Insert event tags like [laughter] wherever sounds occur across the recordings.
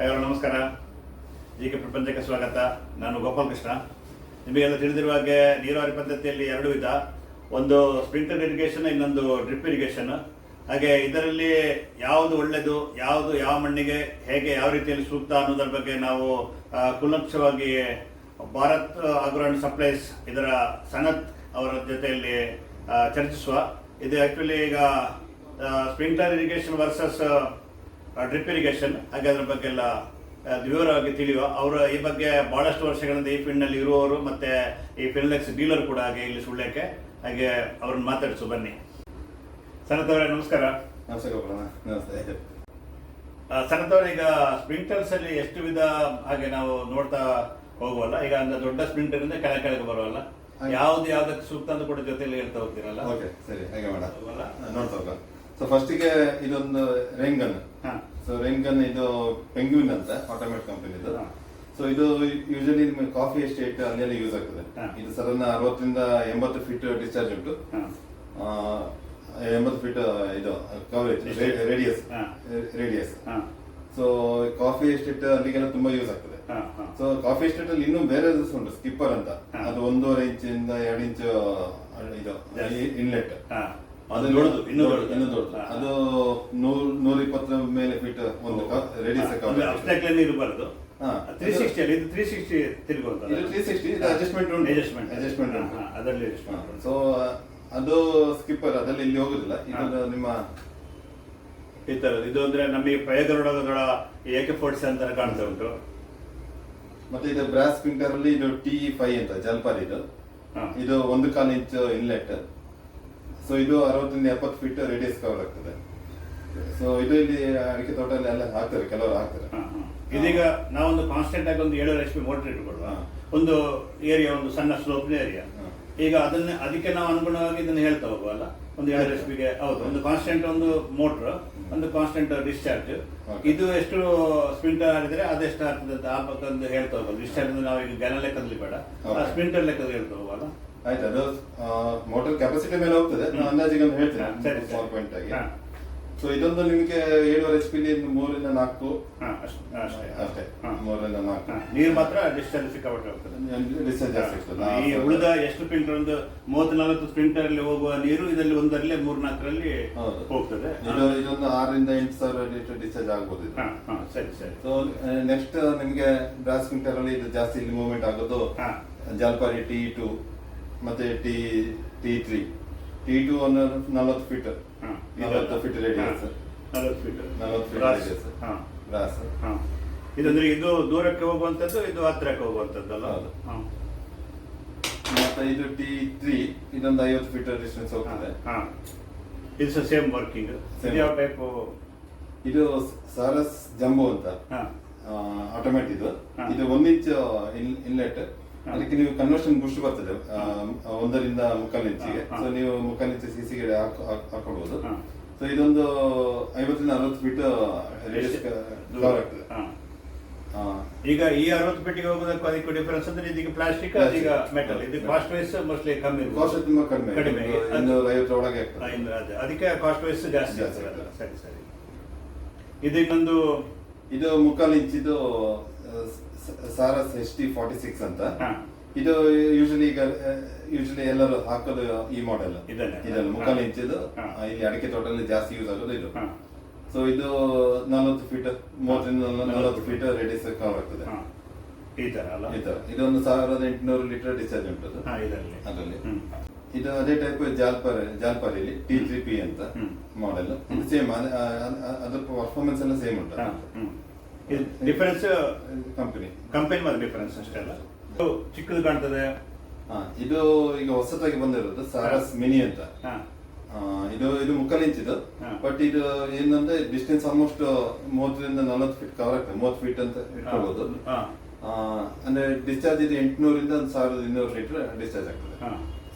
Hello, ನಮಸ್ಕಾರ. G K ಪ್ರಪಂಚಕ್ಕೆ ಸ್ವಾಗತ. ನಾನು ಗೋಪಾಲ್ ಕೃಷ್ಣ. ನಿಮಗೆಲ್ಲ ತಿಳಿದಿರುವ ಹಾಗೆ ನೀರಾವರಿ ಪದ್ಧತಿಯಲ್ಲಿ ಎರಡು ವಿಧ. ಒಂದು ಸ್ಪ್ರಿಂಕ್ಲರ್ ಇರಿಗೇಷನ್ ಇನ್ನೊಂದು ಡ್ರಿಪ್ ಇರಿಗೇಷನ್ ಹಾಗೆ ಇದರಲ್ಲಿ ಯಾವುದು ಒಳ್ಳೆಯದು ಯಾವುದು ಯಾವ ಮಣ್ಣಿಗೆ, ಹೇಗೆ ಯಾವ ರೀತಿಯಲ್ಲಿ ಸೂಕ್ತ ಅನ್ನೋದರ ಬಗ್ಗೆ ನಾವು ಕುಲಕ್ಷವಾಗಿ ಭಾರತ್ ಆಗ್ರೋ ಸಪ್ಲೈಸ್ ಇದರ ಸನತ್ ಅವರ ಜೊತೆಯಲ್ಲಿ ಚರ್ಚಿಸುವ. ಇದು ಆ್ಯಕ್ಚುಲಿ ಈಗ sprinkler irrigation versus drip irrigation ಹಾಗೆ ಅದ್ರ ಬಗ್ಗೆ ಎಲ್ಲ ವಿವರವಾಗಿ ತಿಳಿಯುವ. ಅವರು ಈ ಬಗ್ಗೆ ಬಹಳಷ್ಟು ವರ್ಷಗಳಿಂದ ಈ ಫೀಲ್ಡ್ನಲ್ಲಿ ಇರುವವರು ಮತ್ತೆ ಈ ಫಿನ್ಲೆಕ್ಸ್ ಡೀಲರ್ ಕೂಡ ಹಾಗೆ ಇಲ್ಲಿ ಸುಳ್ಳಕ್ಕೆ ಹಾಗೆ ಅವ್ರನ್ನ ಮಾತಾಡಿಸು. ಬನ್ನಿ. ಸನತ್ ಅವರೇ ನಮಸ್ಕಾರ. ನಮಸ್ತೆ ಗೋಪಾಲಣ್ಣ ನಮಸ್ತೆ. ಆ, ಸನತ್ ಅವರೇ ಈಗ ಸ್ಪ್ರಿಂಕ್ಲರ್ಸ್ ಅಲ್ಲಿ ಎಷ್ಟು ವಿಧ ಹಾಗೆ ನಾವು ನೋಡ್ತಾ ಹೋಗುವಲ್ಲ? ಈಗ ಅಂದ್ರೆ ದೊಡ್ಡ ಸ್ಪ್ರಿಂಟರ್ ಇಂದ ಕೆಳ ಕೆಳಗೆ ಬರುವಲ್ಲ? ಯಾವ್ದು ಯಾವ್ದಕ್ಕೆ ಸೂಕ್ತ ಅಂತ ಕೂಡ ಜೊತೆಯಲ್ಲಿ ಹೇಳ್ತಾ ಹೋಗ್ತೀರಲ್ಲ? ಓಕೆ ಸರಿ ಹಾಗೆ ಮಾಡ ಹೌದಲ್ಲ? ನೋಡ್ತಾ ಹೋಗ ಸೊ ಫಸ್ಟಿಗೆ ಇದೊಂದು ರೈನ್ ಗನ್ ಹಾ. ಸೊ ರೈನ್ ಗನ್ ಇದು ಪೆಂಗ್ವಿನ್ ಅಂತ ಆಟೋಮೆಟ್ ಕಂಪನಿದು ಹಾ. ಸೊ ಇದು ಯೂಶಲಿ ನಿಮಗೆ ಕಾಫಿ ಎಸ್ಟೇಟ್ ಅಲ್ಲೆಲ್ಲ ಯೂಸ್ ಆಗ್ತದೆ. ಇದು ಸಡನ್ ಅರವತ್ತರಿಂದ ಎಂಬತ್ತು ಫೀಟ್ ಡಿಸ್ಚಾರ್ಜ್ ಉಂಟು. ಎಂಬತ್ತು ಫೀಟ್ ಇದು coverage. Radius. Radius so coffee estate ಅಲ್ಲಿಗೆಲ್ಲ ತುಂಬಾ ಯೂಸ್ ಆಗ್ತದೆ. ಸೊ ಕಾಫಿ ಎಸ್ಟೇಟ್ ಅಲ್ಲಿ ಇನ್ನೂ ಬೇರೆ ಉಂಟು ಸ್ಕಿಪ್ಪರ್ ಅಂತ. ಅದು ಒಂದೂವರೆ ಇಂಚಿಂದ ಎರಡು ಇಂಚು ಇದು. ಇನ್ಲೆಟ್ ದೊಡ್ಡದು ಇನ್ನೂ ದೊಡ್ಡದು ಇನ್ನೂ ದೊಡ್ಡದು ಅದು ನೂರ್ ನೂರ ಇಪ್ಪತ್ತರ ಮೇಲೆ ಫೀಟ್ ಒಂದು ರೇಡಿಯಸ್ ಇರಬಾರ್ದು. ತ್ರೀ ಸಿಕ್ಸ್ಟಿ ಅಲ್ಲಿ ಇದು ತ್ರೀ ಸಿಕ್ಸ್ಟಿ ತಿರುಗುವಂತ ಇದು ತ್ರೀ ಸಿಕ್ಸ್ಟಿ ಇದು ಅಡ್ಜಸ್ಟ್ಮೆಂಟ್ ಉಂಟು. ಅಡ್ಜಸ್ಟ್ಮೆಂಟ್ ಅಡ್ಜಸ್ಟ್ಮೆಂಟ್ ಉಂಟು. ಅದರಲ್ಲಿ. ಸೊ ಅದು ಸ್ಕಿಪ್ಪರ್ ಅದಲ್ಲಿ ಇಲ್ಲಿ ಹೋಗುದಿಲ್ಲ. ಇದು ನಿಮ್ಮ ಈ ಇದು ಅಂದ್ರೆ ನಮಗೆ ಪ್ರಯೋಗದೊಳಗದೊಳ ಏಕೆ ಕೆ ಫೋರ್ಟಿ ಅಂತ ಕಾಣ್ತಾ ಉಂಟು? ಮತ್ತೆ ಇದು ಬ್ರಾಸ್ ಪ್ರಿಂಟರ್ ಅಲ್ಲಿ ಇದು ಟಿ ಫೈವ್ ಅಂತ ಜಲ್ಪರ್ ಇದು. ಇದು ಒಂದು ಕಾಲು ಇಂಚ್ ಇನ್ಲೆಟ್ ಸೊ ಇದು ಅರವತ್ತರಿಂದ ಎಪ್ಪತ್ತು ಫೀಟ್ ರೇಡಿಯಸ್ ಕವರ್ ಆಗ್ತದೆ. ಸೊ ಇದು ಇಲ್ಲಿ ಅಡಿಕೆ ತೋಟದಲ್ಲಿ ಎಲ್ಲ ಹಾಕ್ತಾರೆ ಕೆಲವರು ಹಾಕ್ತಾರೆ. ಇದೀಗ ನಾವೊಂದು ಕಾನ್ಸ್ಟೆಂಟ್ ಆಗಿ ಒಂದು ಏಳು ಎಚ್ ಪಿ ಮೋಟರ್ ಇಟ್ಕೊಳ್ಳುವ ಒಂದು ಏರಿಯಾ ಒಂದು ಸಣ್ಣ ಸ್ಲೋಪ್ ಏರಿಯಾ ಈಗ ಅದನ್ನ ಅದಕ್ಕೆ ನಾವು ಅನುಗುಣವಾಗಿ ಇದನ್ನ ಹೇಳ್ತಾ ಹೋಗುವಲ್ಲ ಒಂದು ಏಳು ಎಚ್ ಪಿಗೆ ಹೌದು. ಒಂದು ಕಾನ್ಸ್ಟೆಂಟ್ ಒಂದು ಮೋಟರ್ ಒಂದು ಕಾನ್ಸ್ಟೆಂಟ್ ಡಿಸ್ಚಾರ್ಜ್ ಇದು ಎಷ್ಟು ಸ್ಪಿಂಟರ್ ಆಗಿದ್ರೆ ಅದೆಷ್ಟು ಆಗ್ತದೆ ಅಂತ ಆ ಪಕ್ಕ ಒಂದು ಹೇಳ್ತಾ ಹೋಗಲ್ಲ ಡಿಸ್ಚಾರ್ಜ್ ನಾವು ಈಗ ಲೆಕ್ಕದಲ್ಲಿ ಬೇಡ ಆ ಸ್ಪಿಂಟರ್ ಲೆಕ್ಕದಲ್ಲಿ ಹೇಳ್ತಾ ಹೋಗಲ್ಲ ಆಯ್ತು ಅದು ಮೋಟರ್ ಕೆಪಾಸಿಟಿ ಮೇಲೆ ಹೋಗ್ತದೆ. ನಾನು ಅಂದಾಜಿಗೆ ಒಂದು ಹೇಳ್ತೇನೆ. ಸರಿ. ಪಾಯಿಂಟ್ ಆಗಿ. ಸೊ ಇದೊಂದು ನಿಮಗೆ ಏಳುವರೆ ಎಚ್ ಪಿ ಮೂರರಿಂದ ನಾಲ್ಕು. ಅಷ್ಟೇ. ಮೂರರಿಂದ ನಾಲ್ಕು. ನೀರು ಮಾತ್ರ ಡಿಸ್ಚಾರ್ಜ್ ಸಿಕ್ಕಾಪಟ್ಟೆ ಹೋಗ್ತದೆ. ಡಿಸ್ಚಾರ್ಜ್ ಜಾಸ್ತಿ ಈ ಉಳಿದ ಎಷ್ಟು ಸ್ಪ್ರಿಂಟರ್ ಒಂದು ಮೂವತ್ತು ನಾಲ್ಕು ಸ್ಪ್ರಿಂಟರ್ ಅಲ್ಲಿ ಹೋಗುವ ನೀರು ಇದರಲ್ಲಿ ಒಂದರಲ್ಲಿ ಮೂರ್ ನಾಲ್ಕರಲ್ಲಿ. ಹೋಗ್ತದೆ. ಇದು ಇದೊಂದು ಆರರಿಂದ ಎಂಟು ಸಾವಿರ ಲೀಟರ್ ಡಿಸ್ಚಾರ್ಜ್ ಆಗ್ಬೋದು ಸರಿ ಸರಿ. ಸೊ ನೆಕ್ಸ್ಟ್ ನಿಮಗೆ ಬ್ರಾಸ್ ಪ್ರಿಂಟರ್ ಅಲ್ಲಿ ಇದು ಜಾಸ್ತಿ ಇಲ್ಲಿ ಮೂವ್ಮೆಂಟ್ ಆಗೋದು. ಜಾಲ್ಪಾರಿ ಟಿ ಟು ಮತ್ತೆ T T three T two ಒಂದು ನಲವತ್ತು ಫೀಟ್ ನಲವತ್ತು ಫೀಟ್ ರೇಡಿಯಸ್ ನಲವತ್ತು ಫೀಟ್ ನಲವತ್ತು ಫೀಟ್. ರೇಡಿಯಸ್ ಹಾ. ಇದಂದ್ರೆ ಇದು ದೂರಕ್ಕೆ ಹೋಗುವಂತದ್ದು ಇದು ಹತ್ತಿರಕ್ಕೆ ಹೋಗುವಂತದ್ದಲ್ಲ ಹೌದು. ಹಾ. ಮತ್ತೆ ಇದು ಟಿ ತ್ರೀ ಇದೊಂದು ಐವತ್ತು ಫೀಟ್ ಡಿಸ್ಟೆನ್ಸ್ ಹೋಗ್ತದೆ ಹಾ. ಇದು ಸಹ ಸೇಮ್ ವರ್ಕಿಂಗ್. ಯಾವ ಟೈಪ್ ಇದು ಸಾರಸ್ ಜಂಬೋ ಅಂತ ಹಾ ಆಟೋಮ್ಯಾಟ್ ಇದು. ಇದು ಒಂದ್ ಇಂಚ್ ಇನ್ಲೆಟ್. ಅದಕ್ಕೆ ನೀವು ಕನ್ವರ್ಷನ್ ಬೂಸ್ಟ್ ಬರ್ತದೆ. ಒಂದರಿಂದ ಮುಕ್ಕಾಲು ಇಂಚಿಗೆ. ಸೊ ನೀವು ಮುಕ್ಕಾಲು ಇಂಚು ಸಿ ಸಿಗೆ ಹಾಕೊಳ್ಬಹುದು. ಸೊ ಇದೊಂದು ಐವತ್ತರಿಂದ ಅರವತ್ತು ಫೀಟ್. ಕವರ್ ಆಗ್ತದೆ. ಈಗ ಈ ಅರವತ್ತು ಪೆಟ್ಟಿಗೆ ಹೋಗೋದಕ್ಕೆ ಅದಕ್ಕೂ ಡಿಫರೆನ್ಸ್ ಅಂದ್ರೆ ಇದೀಗ ಪ್ಲಾಸ್ಟಿಕ್ ಈಗ ಅದೀಗ ಮೆಟಲ್ ಇದು ಕಾಸ್ಟ್ ವೈಸ್ ಮೋಸ್ಟ್ಲಿ ಕಮ್ಮಿ. ಕಾಸ್ಟ್ ತುಂಬಾ ಕಡಿಮೆ. ಕಡಿಮೆ ಒಳಗೆ ಆಗ್ತದೆ. ಅದಕ್ಕೆ ಕಾಸ್ಟ್ ವೈಸ್ ಜಾಸ್ತಿ ಆಗ್ತದೆ. ಸರಿ ಸರಿ. ಇದು ಇನ್ನೊಂದು ಇದು ಮುಕ್ಕಾಲು ಇಂಚಿದು Saras S T forty six ಅಂತ. ಇದು ಯೂಶಲಿ ಈಗ ಯೂಶಲಿ ಎಲ್ಲರೂ ಹಾಕೋದು ಈ ಮಾಡೆಲ್ ಇದೆಲ್ಲ ಮುಕ್ಕಾಲು. ಇಂಚಿದು ಇಲ್ಲಿ ಅಡಿಕೆ ತೋಟದಲ್ಲಿ ಜಾಸ್ತಿ ಯೂಸ್ ಆಗೋದು ಇದು. ಸೊ ಇದು ನಲವತ್ತು ಫೀಟ್ ಮೂವತ್ತರಿಂದ ನಲವತ್ತು ಫೀಟ್ ರೇಡಿಯಸ್ ಕವರ್ ಆಗ್ತದೆ. ಈ ತರ ಅಲ್ಲ? ಈ ತರ. ಇದೊಂದು ಸಾವಿರದ ಎಂಟುನೂರು ಲೀಟರ್ ಡಿಸ್ಚಾರ್ಜ್ ಉಂಟು ಅದರಲ್ಲಿ. ಇದು ಅದೇ ಟೈಪ್ ಜಾಲ್ಪರ್ ಜಾಲ್ಪರಿಲಿ ಟಿ ತ್ರೀ ಪಿ ಅಂತ ಮಾಡೆಲ್ ಇದು ಸೇಮ್ ಅದ್ರ ಪರ್ಫಾರ್ಮೆನ್ಸ್ ಎಲ್ಲ ಸೇಮ್ ಉಂಟು. ಇದು ಡಿಫರೆನ್ಸ್ ಕಂಪನಿ ಕಂಪನಿ ಮಾತ್ರ ಡಿಫರೆನ್ಸ್ ಅಷ್ಟೇ ಅಲ್ಲ? ಇದು ಚಿಕ್ಕದು ಕಾಣ್ತದೆ. ಹಾ ಇದು ಈಗ ಹೊಸತಾಗಿ ಬಂದಿರೋದು ಸಾರಸ್ ಮಿನಿ ಅಂತ. ಹಾ. ಆ, ಇದು ಇದು ಮುಕ್ಕಾಲು ಇಂಚಿದು ಹಾ. ಬಟ್ ಇದು ಏನಂದ್ರೆ ಡಿಸ್ಟೆನ್ಸ್ ಆಲ್ಮೋಸ್ಟ್ ಮೂವತ್ತರಿಂದ ನಲವತ್ತು ಫೀಟ್ ಕವರ್ ಆಗ್ತದೆ. ಮೂವತ್ತು ಫೀಟ್ ಅಂತ ಇಟ್ಕೊಳ್ಬಹುದು ಹಾ. ಆ, ಅಂದ್ರೆ ಡಿಸ್ಚಾರ್ಜ್ ಇದು ಎಂಟುನೂರಿಂದ ಒಂದು ಸಾವಿರದ ಇನ್ನೂರು ಲೀಟರ್ ಡಿಸ್ಚಾರ್ಜ್ ಆಗ್ತದೆ. ಹಾ.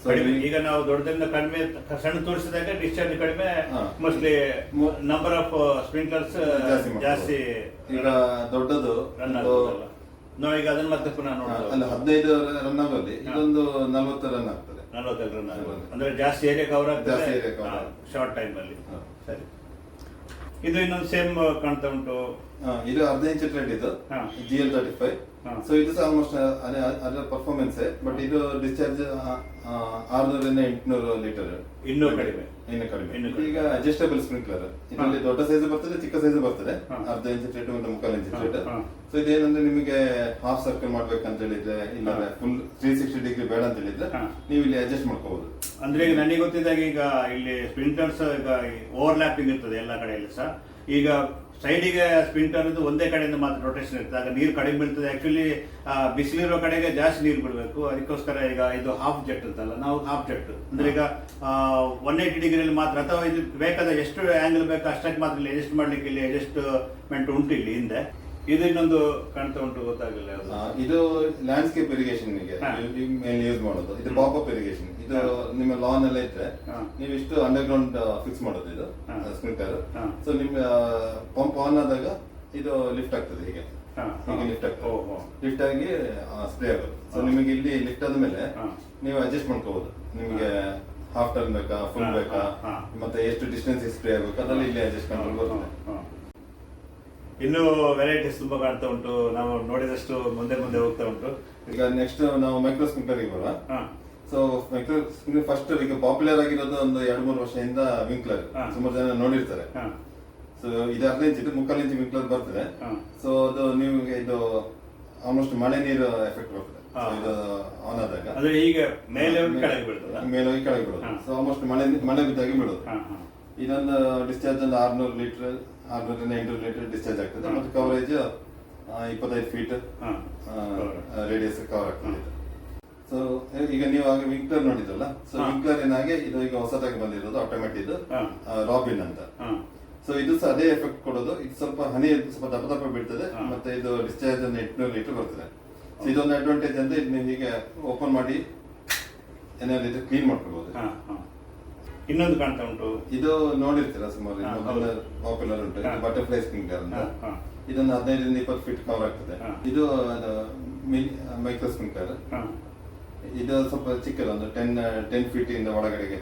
ಕಡಿಮೆ. ಈಗ ನಾವು ದೊಡ್ಡದಿಂದ ಕಡಿಮೆ ಸಣ್ಣ ತೋರಿಸಿದಾಗ ಡಿಸ್ಚಾರ್ಜ್ ಕಡಿಮೆ. ಮೋಸ್ಟ್ಲಿ ನಂಬರ್ ಆಫ್ ಸ್ಪ್ರಿಂಕ್ಲರ್ಸ್ ಜಾಸ್ತಿ ಈಗ ದೊಡ್ಡದು ರನ್ ನಾವು ಈಗ ಅದನ್ನ ಮತ್ತೆ ಪುನಃ ನೋಡೋದು ಅಲ್ಲಿ ಹದಿನೈದು ರನ್ ಆಗೋದಿ. ಇದೊಂದು ನಲವತ್ತು ರನ್ ಆಗ್ತದೆ. ನಲವತ್ತೈದು ರನ್ ಆಗೋದು. ಅಂದ್ರೆ ಜಾಸ್ತಿ ಏರಿಯಾ ಕವರ್ ಆಗ್ತದೆ? ಶಾರ್ಟ್ ಟೈಮ್ ಅಲ್ಲಿ. ಸರಿ. ಇದು ಇನ್ನೊಂದು ಸೇಮ್ ಕಾಣ್ತಾ ಉಂಟು. ಇದು ಅರ್ಧ ಇಂಚ್ ಟ್ರೆಡ್ ಇದು. G L thirty five. So ಇದು ಸಹ ಆಲ್ಮೋಸ್ಟ್ ಅದರ ಪರ್ಫಾರ್ಮೆನ್ಸ್ ಬಟ್ ಇದು ಡಿಸ್ಚಾರ್ಜ್ ಆರ್ನೂರಿಂದ ಎಂಟುನೂರು ಲೀಟರ್ ಇನ್ನೂ ಕಡಿಮೆ. ಇನ್ನು ಕಡಿಮೆ. ಈಗ ಅಡ್ಜಸ್ಟಬಲ್ ಸ್ಪ್ರಿಂಕ್ಲರ್ ಇದರಲ್ಲಿ ದೊಡ್ಡ ಸೈಜ್ ಬರ್ತದೆ ಚಿಕ್ಕ ಸೈಜ್ ಬರ್ತದೆ. ಅರ್ಧ ಇಂಚ್ ಟ್ರೆಡ್ ಮತ್ತು ಮುಕ್ಕಾಲು ಇಂಚ್ ಹಾ, ಟ್ರೆಡ್ ಸೊ ಇದೇನಂದ್ರೆ ನಿಮಗೆ ಹಾಫ್ ಸರ್ಕಲ್ ಮಾಡ್ಬೇಕಂತ ಹೇಳಿದ್ರೆ ಇಲ್ಲ. ಫುಲ್ ತ್ರೀ ಸಿಕ್ಸ್ಟಿ ಡಿಗ್ರಿ ಬೇಡ ಅಂತ ಹೇಳಿದ್ರೆ. ನೀವು ಇಲ್ಲಿ ಅಡ್ಜಸ್ಟ್ ಮಾಡ್ಕೋಬಹುದು ಅಂದ್ರೆ ಈಗ ನನಗೆ ಗೊತ್ತಿದ್ದಾಗ ಈಗ ಇಲ್ಲಿ ಸ್ಪ್ರಿಂಕ್ಲರ್ಸ್ ಈಗ ಓವರ್ಲ್ಯಾಪಿಂಗ್ ಇರ್ತದೆ ಎಲ್ಲ ಕಡೆಯಲ್ಲಿ ಸಹ. ಈಗ ಸೈಡಿಗೆ ಸ್ಪ್ರಿಂಟರ್ ಒಂದೇ ಕಡೆಯಿಂದ ಮಾತ್ರ ರೊಟೇಷನ್ ಇರ್ತದೆ ಆಗ ನೀರು ಕಡಿಮೆ ಬೀಳ್ತದೆ. ಆ್ಯಕ್ಚುಲಿ ಬಿಸಿಲಿರೋ ಕಡೆಗೆ ಜಾಸ್ತಿ ನೀರು ಬಿಡಬೇಕು. ಅದಕ್ಕೋಸ್ಕರ ಈಗ ಇದು ಹಾಫ್ ಜೆಟ್ ಅಂತಲ್ಲ, ನಾವು ಹಾಫ್ ಜೆಟ್ ಅಂದ್ರೆ ಈಗ ಒನ್ ಏಯ್ಟಿ ಡಿಗ್ರಿಯಲ್ಲಿ ಮಾತ್ರ, ಅಥವಾ ಇದು ಬೇಕಾದ ಎಷ್ಟು ಆಂಗಲ್ ಬೇಕು ಅಷ್ಟಕ್ಕೆ ಮಾತ್ರ ಇಲ್ಲಿ ಅಡ್ಜಸ್ಟ್ ಮಾಡ್ಲಿಕ್ಕೆ ಇಲ್ಲಿ ಅಡ್ಜಸ್ಟ್ಮೆಂಟ್ ಉಂಟು ಇಲ್ಲಿ ಹಿಂದೆ. ಇದು ಇನ್ನೊಂದು ಕಾಣ್ತಾ ಉಂಟು ಗೊತ್ತಾಗಲಿಲ್ಲ ಆ, ಇದು ಲ್ಯಾಂಡ್ಸ್ಕೇಪ್ ಇರಿಗೇಷನ್ ಹಾ. ಮೇಲೆ ಯೂಸ್ ಮಾಡೋದು ಇದು. ಪಾಪ್ ಅಪ್ ಇರಿಗೇಷನ್ ಇದು ನಿಮ್ಮ ಲಾನ್ ಎಲ್ಲ ಇದ್ರೆ ಹಾ. ನೀವು ಇಷ್ಟು ಅಂಡರ್ ಗ್ರೌಂಡ್ ಫಿಕ್ಸ್ ಮಾಡೋದು ಇದು ಹಾ. ಸ್ಪ್ರಿಂಕ್ಲರ್ ಹಾ. ಸೊ ನಿಮ್ಮ ಪಂಪ್ ಆನ್ ಆದಾಗ ಇದು ಲಿಫ್ಟ್ ಆಗ್ತದೆ ಹೀಗೆ ಹಾ, ಹೀಗೆ ಹಾ. ಲಿಫ್ಟ್ ಆಗ್ತದೆ ಓಹೋ. ಲಿಫ್ಟ್ ಆಗಿ ಸ್ಪ್ರೇ ಆಗುತ್ತೆ ಸೊ ಹಾ. ನಿಮಗೆ ಇಲ್ಲಿ ಲಿಫ್ಟ್ ಆದ್ಮೇಲೆ ಹಾ. ನೀವು ಅಡ್ಜಸ್ಟ್ ಮಾಡ್ಕೋಬಹುದು ನಿಮಗೆ ಹಾಫ್ ಟರ್ನ್ ಬೇಕಾ ಫುಲ್ ಹಾ, ಬೇಕಾ ಹಾ, ಹಾ. ಮತ್ತೆ ಎಷ್ಟು ಡಿಸ್ಟೆನ್ಸ್ ಸ್ಪ್ರೇ ಆಗಬೇಕು ಅದರಲ್ಲಿ ಇಲ್ಲಿ ಅಡ್ಜಸ್ಟ್ ಮಾಡ್ಕೊಂಡು ಬರ್ತದೆ ಇನ್ನು ವೆರೈಟೀಸ್ ತುಂಬಾ ಕಾಣ್ತಾ ಉಂಟು. ನಾವು ನೋಡಿದಷ್ಟು ಮುಂದೆ ಮುಂದೆ ಹೋಗ್ತಾ ಉಂಟು. ಈಗ ನೆಕ್ಸ್ಟ್ ನಾವು ಮೈಕ್ರೋ ಸ್ಪ್ರಿಂಕ್ಲರ್ಗೆ ಬರುವ. ಹಾ, ಸೊ ಮೈಕ್ರೋ ಫಸ್ಟ್ ಈಗ ಪಾಪ್ಯುಲರ್ ಆಗಿರೋದು ಒಂದು ಎರಡು ಮೂರು ವರ್ಷದಿಂದ ವಿಂಕ್ಲರ್. ಸುಮಾರು ಜನ ನೋಡಿರ್ತಾರೆ. ಹಾ, ಸೊ ಇದು ಹದಿನೈದು ಇಂಚ್ ಮುಕ್ಕಾಲು ಇಂಚ್ ವಿಂಕ್ಲರ್ ಬರ್ತದೆ. ಹಾ. ಸೊ ಅದು ನಿಮಗೆ ಇದು ಆಲ್ಮೋಸ್ಟ್ ಮಳೆ ನೀರು ಎಫೆಕ್ಟ್ ಬರ್ತದೆ. ಹಾ. ಇದು ಆನ್ ಆದಾಗ. ಅಂದ್ರೆ ಈಗ ಮೇಲೆ ಕೆಳಗೆ ಬೀಳ್ತದ? ಮೇಲೆ ಹೋಗಿ ಕೆಳಗೆ ಬಿಡೋದು ಹಾ. ಸೊ ಆಲ್ಮೋಸ್ಟ್ ಮಳೆ ಮಳೆ ಬಿದ್ದಾಗಿ ಹಾ. ಇದೊಂದು ಡಿಸ್ಚಾರ್ಜ್ ಒಂದು ಆರ್ನೂರು ಲೀಟರ್ ಆರ್ನೂರಿಂದ ಎಂಟು ಲೀಟರ್ ಡಿಸ್ಚಾರ್ಜ್ ಆಗ್ತದೆ. ಮತ್ತು ಕವರೇಜ್ ಇಪ್ಪತ್ತೈದು ಫೀಟ್. ರೇಡಿಯಸ್ ಕವರ್ ಆಗ್ತದೆ ಸೊ ಈಗ ನೀವು ಆಗ ವಿಂಕ್ಲರ್ ನೋಡಿದ್ರಲ್ಲ ಸೊ. ವಿಂಕ್ಲರ್ ಏನಾಗೆ ಇದು ಈಗ ಹೊಸದಾಗಿ ಬಂದಿರೋದು ಆಟೋಮೆಟಿಕ್. ರಾಬಿನ್ ಅಂತ. ಸೊ ಇದು ಸಹ ಅದೇ ಎಫೆಕ್ಟ್ ಕೊಡೋದು ಇದು ಸ್ವಲ್ಪ ಹನಿ ಸ್ವಲ್ಪ ದಪ್ಪ ದಪ್ಪ ಬೀಳ್ತದೆ ಮತ್ತೆ ಇದು ಡಿಸ್ಚಾರ್ಜ್ ಒಂದು ಎಂಟುನೂರು ಲೀಟರ್ ಬರ್ತದೆ ಸೊ ಇದೊಂದು ಅಡ್ವಾಂಟೇಜ್ ಅಂದ್ರೆ ಇದು ನೀವು ಹೀಗೆ ಓಪನ್ ಮಾಡಿ ಏನಾದ್ರು ಕ್ಲೀನ್ ಮಾಡ್ಕೊಬಹುದು. ಇನ್ನೊಂದು ಕಾಣ್ತಾ ಉಂಟು ಇದು ನೋಡಿರ್ತೀರಾ ಸುಮಾರು. ಪಾಪ್ಯುಲರ್ ಉಂಟು. ಬಟರ್ಫ್ಲೈ ಸ್ಪಿಂಕ್ಲರ್ ಅಂತ. ಇದೊಂದು ಹದಿನೈದರಿಂದ ಇಪ್ಪತ್ತು ಫೀಟ್ ಕವರ್ ಆಗ್ತದೆ. ಇದು ಮೈಕ್ರೋ ಸ್ಪಿಂಕ್ಲರ್. ಇದು ಸ್ವಲ್ಪ ಚಿಕ್ಕದು ಒಂದು ಟೆನ್ ಟೆನ್ ಫೀಟ್ ಇಂದ ಒಳಗಡೆಗೆ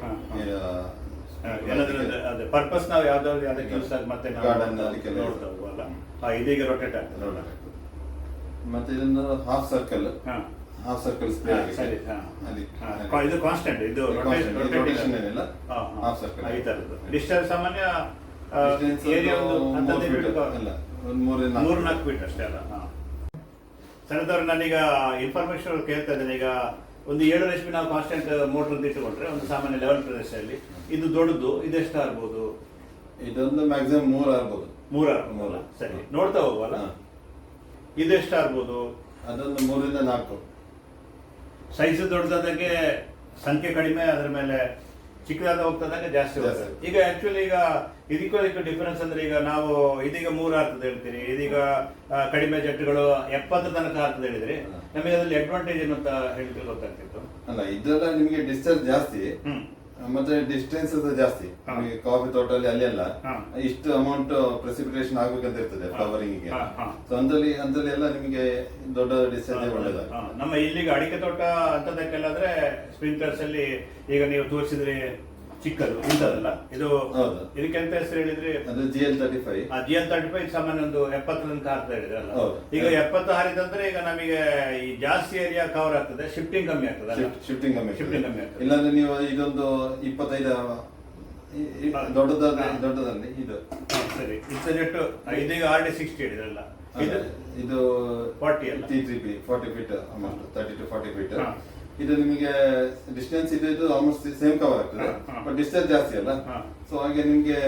ಪರ್ಪಸ್ ನಾವು ಯಾವ್ದಾದ್ರು ಅದಕ್ಕೆ ಯೂಸ್ ಆಗಿ ಮತ್ತೆ ಗಾರ್ಡನ್ ಅದಕ್ಕೆಲ್ಲ ಇದೀಗ ರೊಟೇಟ್ ಆಗ್ತದೆ. ಮತ್ತೆ ಇದೊಂದು half circle. Half circle spray ಹಾ, ಸರಿ. ಅಲ್ಲಿ ಇದು ಕಾನ್ಸ್ಟೆಂಟ್ ಇದು ರೊಟೇಷನ್ ಏನಿಲ್ಲ. ಹಾ, ಸರ್ಕಲ್. ಈ ತರದ್ದು. ಡಿಸ್ಟೆನ್ಸ್ ಸಾಮಾನ್ಯ ಏರಿಯಾ ಒಂದು ಮೂರು ಫೀಟ್ ಅಲ್ಲ, ಒಂದು ನಾಲ್ಕು ಮೂರು ನಾಲ್ಕು ಫೀಟ್ ಅಷ್ಟೇ ಅಲ್ಲ. ಸಣ್ಣದವ್ರು ನಾನೀಗ ಇನ್ಫಾರ್ಮೇಶನ್ ಕೇಳ್ತಾ ಇದ್ದೇನೆ. ಈಗ ಒಂದು ಏಳು ಎಚ್ ನಾವು ಕಾನ್ಸ್ಟೆಂಟ್ ಮೋಟರ್ ಇಟ್ಟುಕೊಂಡ್ರೆ ಒಂದು ಸಾಮಾನ್ಯ ಲೆವೆಲ್ ಪ್ರದೇಶದಲ್ಲಿ ಇದು ದೊಡ್ಡದು ಇದೆಷ್ಟು ಆಗ್ಬೋದು? ಇದೊಂದು ಮ್ಯಾಕ್ಸಿಮಮ್ ಮೂರ್ ಆಗ್ಬೋದು. ಮೂರ ಆಗ್ಬೋದು ಸರಿ ನೋಡ್ತಾ ಹೋಗುವಲ್ಲ ಇದೆಷ್ಟು ಆಗ್ಬೋದು? ಅದೊಂದು ಮೂರಿಂದ ನಾಲ್ಕು. ಸೈಜ್ ದೊಡ್ಡದಾದಂಗೆ ಸಂಖ್ಯೆ ಕಡಿಮೆ ಅದ್ರ ಮೇಲೆ ಚಿಕ್ಕದಾದ ಹೋಗ್ತದಾಗ ಜಾಸ್ತಿ. ಹೋಗ್ತದೆ. ಈಗ ಆಕ್ಚುಲಿ ಈಗ ಇದಕ್ಕೂ ಇದಕ್ಕೂ ಡಿಫರೆನ್ಸ್ ಅಂದ್ರೆ ಈಗ ನಾವು ಇದೀಗ ಮೂರು ಆಗ್ತದೆ ಹೇಳ್ತೀರಿ. ಇದೀಗ ಕಡಿಮೆ ಜಟ್ಗಳು ಎಪ್ಪತ್ತು ತನಕ ಆಗ್ತದೆ ಹೇಳಿದ್ರಿ. ನಮಗೆ ಅದ್ರಲ್ಲಿ ಅಡ್ವಾಂಟೇಜ್ ಏನು ಅಂತ ಹೇಳಿದ್ರೆ ಗೊತ್ತಾಗ್ತಿತ್ತು? ಅಲ್ಲ ಇದ್ರಲ್ಲ ನಿಮಗೆ ಡಿಸ್ಚಾರ್ಜ್ ಜಾಸ್ತಿ. ಮತ್ತೆ ಡಿಸ್ಟೆನ್ಸ್ ಜಾಸ್ತಿ. ಕಾಫಿ ತೋಟದಲ್ಲಿ ಅಲ್ಲೆಲ್ಲ ಎಲ್ಲ ಇಷ್ಟು ಅಮೌಂಟ್ ಪ್ರೆಸಿಪಿಟೇಷನ್ ಆಗ್ಬೇಕಂತ ಇರ್ತದೆ. ಫ್ಲವರಿಂಗ್. ಸೊ ಅಂದಲ್ಲಿ ಅಂದಲ್ಲಿ ಎಲ್ಲ ನಿಮಗೆ ದೊಡ್ಡ ಡಿಸ್ಟೆನ್ಸ್ ಒಳ್ಳೇದ ನಮ್ಮ ಇಲ್ಲಿಗೆ ಅಡಿಕೆ ತೋಟ ಅಂತದಕ್ಕೆಲ್ಲಾದ್ರೆ ಸ್ಪ್ರಿಂಕ್ಲರ್ಸ್ ಅಲ್ಲಿ ಈಗ ನೀವು ತೋರಿಸಿದ್ರೆ ಚಿಕ್ಕದು ಇಂಥದಲ್ಲ ಇದು ಹೌದು. ಇದಕ್ಕೆ ಎಂತ ಹೆಸರು ಹೇಳಿದ್ರೆ ಅದು ಜಿ ಎಲ್ ತರ್ಟಿ ಫೈವ್ ಆ ಜಿ ಎಲ್ ತರ್ಟಿ ಫೈವ್ ಸಾಮಾನ್ಯ ಒಂದು ಎಪ್ಪತ್ತರಂತ ಹಾಕ್ತಾ ಹೇಳಿದ್ರಲ್ಲ ಹೌದು. ಈಗ ಎಪ್ಪತ್ತು ಹಾರಿದಂದ್ರೆ ಈಗ ನಮಗೆ ಈ ಜಾಸ್ತಿ ಏರಿಯಾ ಕವರ್ ಆಗ್ತದೆ ಶಿಫ್ಟಿಂಗ್ ಕಮ್ಮಿ ಆಗ್ತದೆ ಅಲ್ಲ? ಶಿಫ್ಟಿಂಗ್ ಕಮ್ಮಿ ಶಿಫ್ಟಿಂಗ್ ಕಮ್ಮಿ ಆಗ್ತದೆ. ಇಲ್ಲಾಂದ್ರೆ ನೀವು ಇದೊಂದು ಇಪ್ಪತ್ತೈದು ಈ- ಈ ಹಾ. ದೊಡ್ಡದಾದ್ರೆ ದೊಡ್ಡದಲ್ಲಿ ಇದು ಸರಿ ಸರಿ ಇನ್ಸೆಟ್ ಇದೀಗ ಆರ್ ಡಿ ಸಿಕ್ಸ್ಟಿ ಹೇಳಿದ್ರಲ್ಲ ಇದು ಇದು 40 ಅಲ್ಲ? T three P forty feet amount thirty two forty feet ಹಾ. ಇದು ನಿಮಗೆ ಡಿಸ್ಟೆನ್ಸ್ ಇದು ಇದು ಆಲ್ಮೋಸ್ಟ್ ಸೇಮ್ ಕವರ್ ಆಗ್ತದೆ. ಬಟ್ ಡಿಸ್ಟೆನ್ಸ್ ಜಾಸ್ತಿ ಅಲ್ಲ. ಸೊ ಹಾಗೆ ನಿಮ್ಗೆ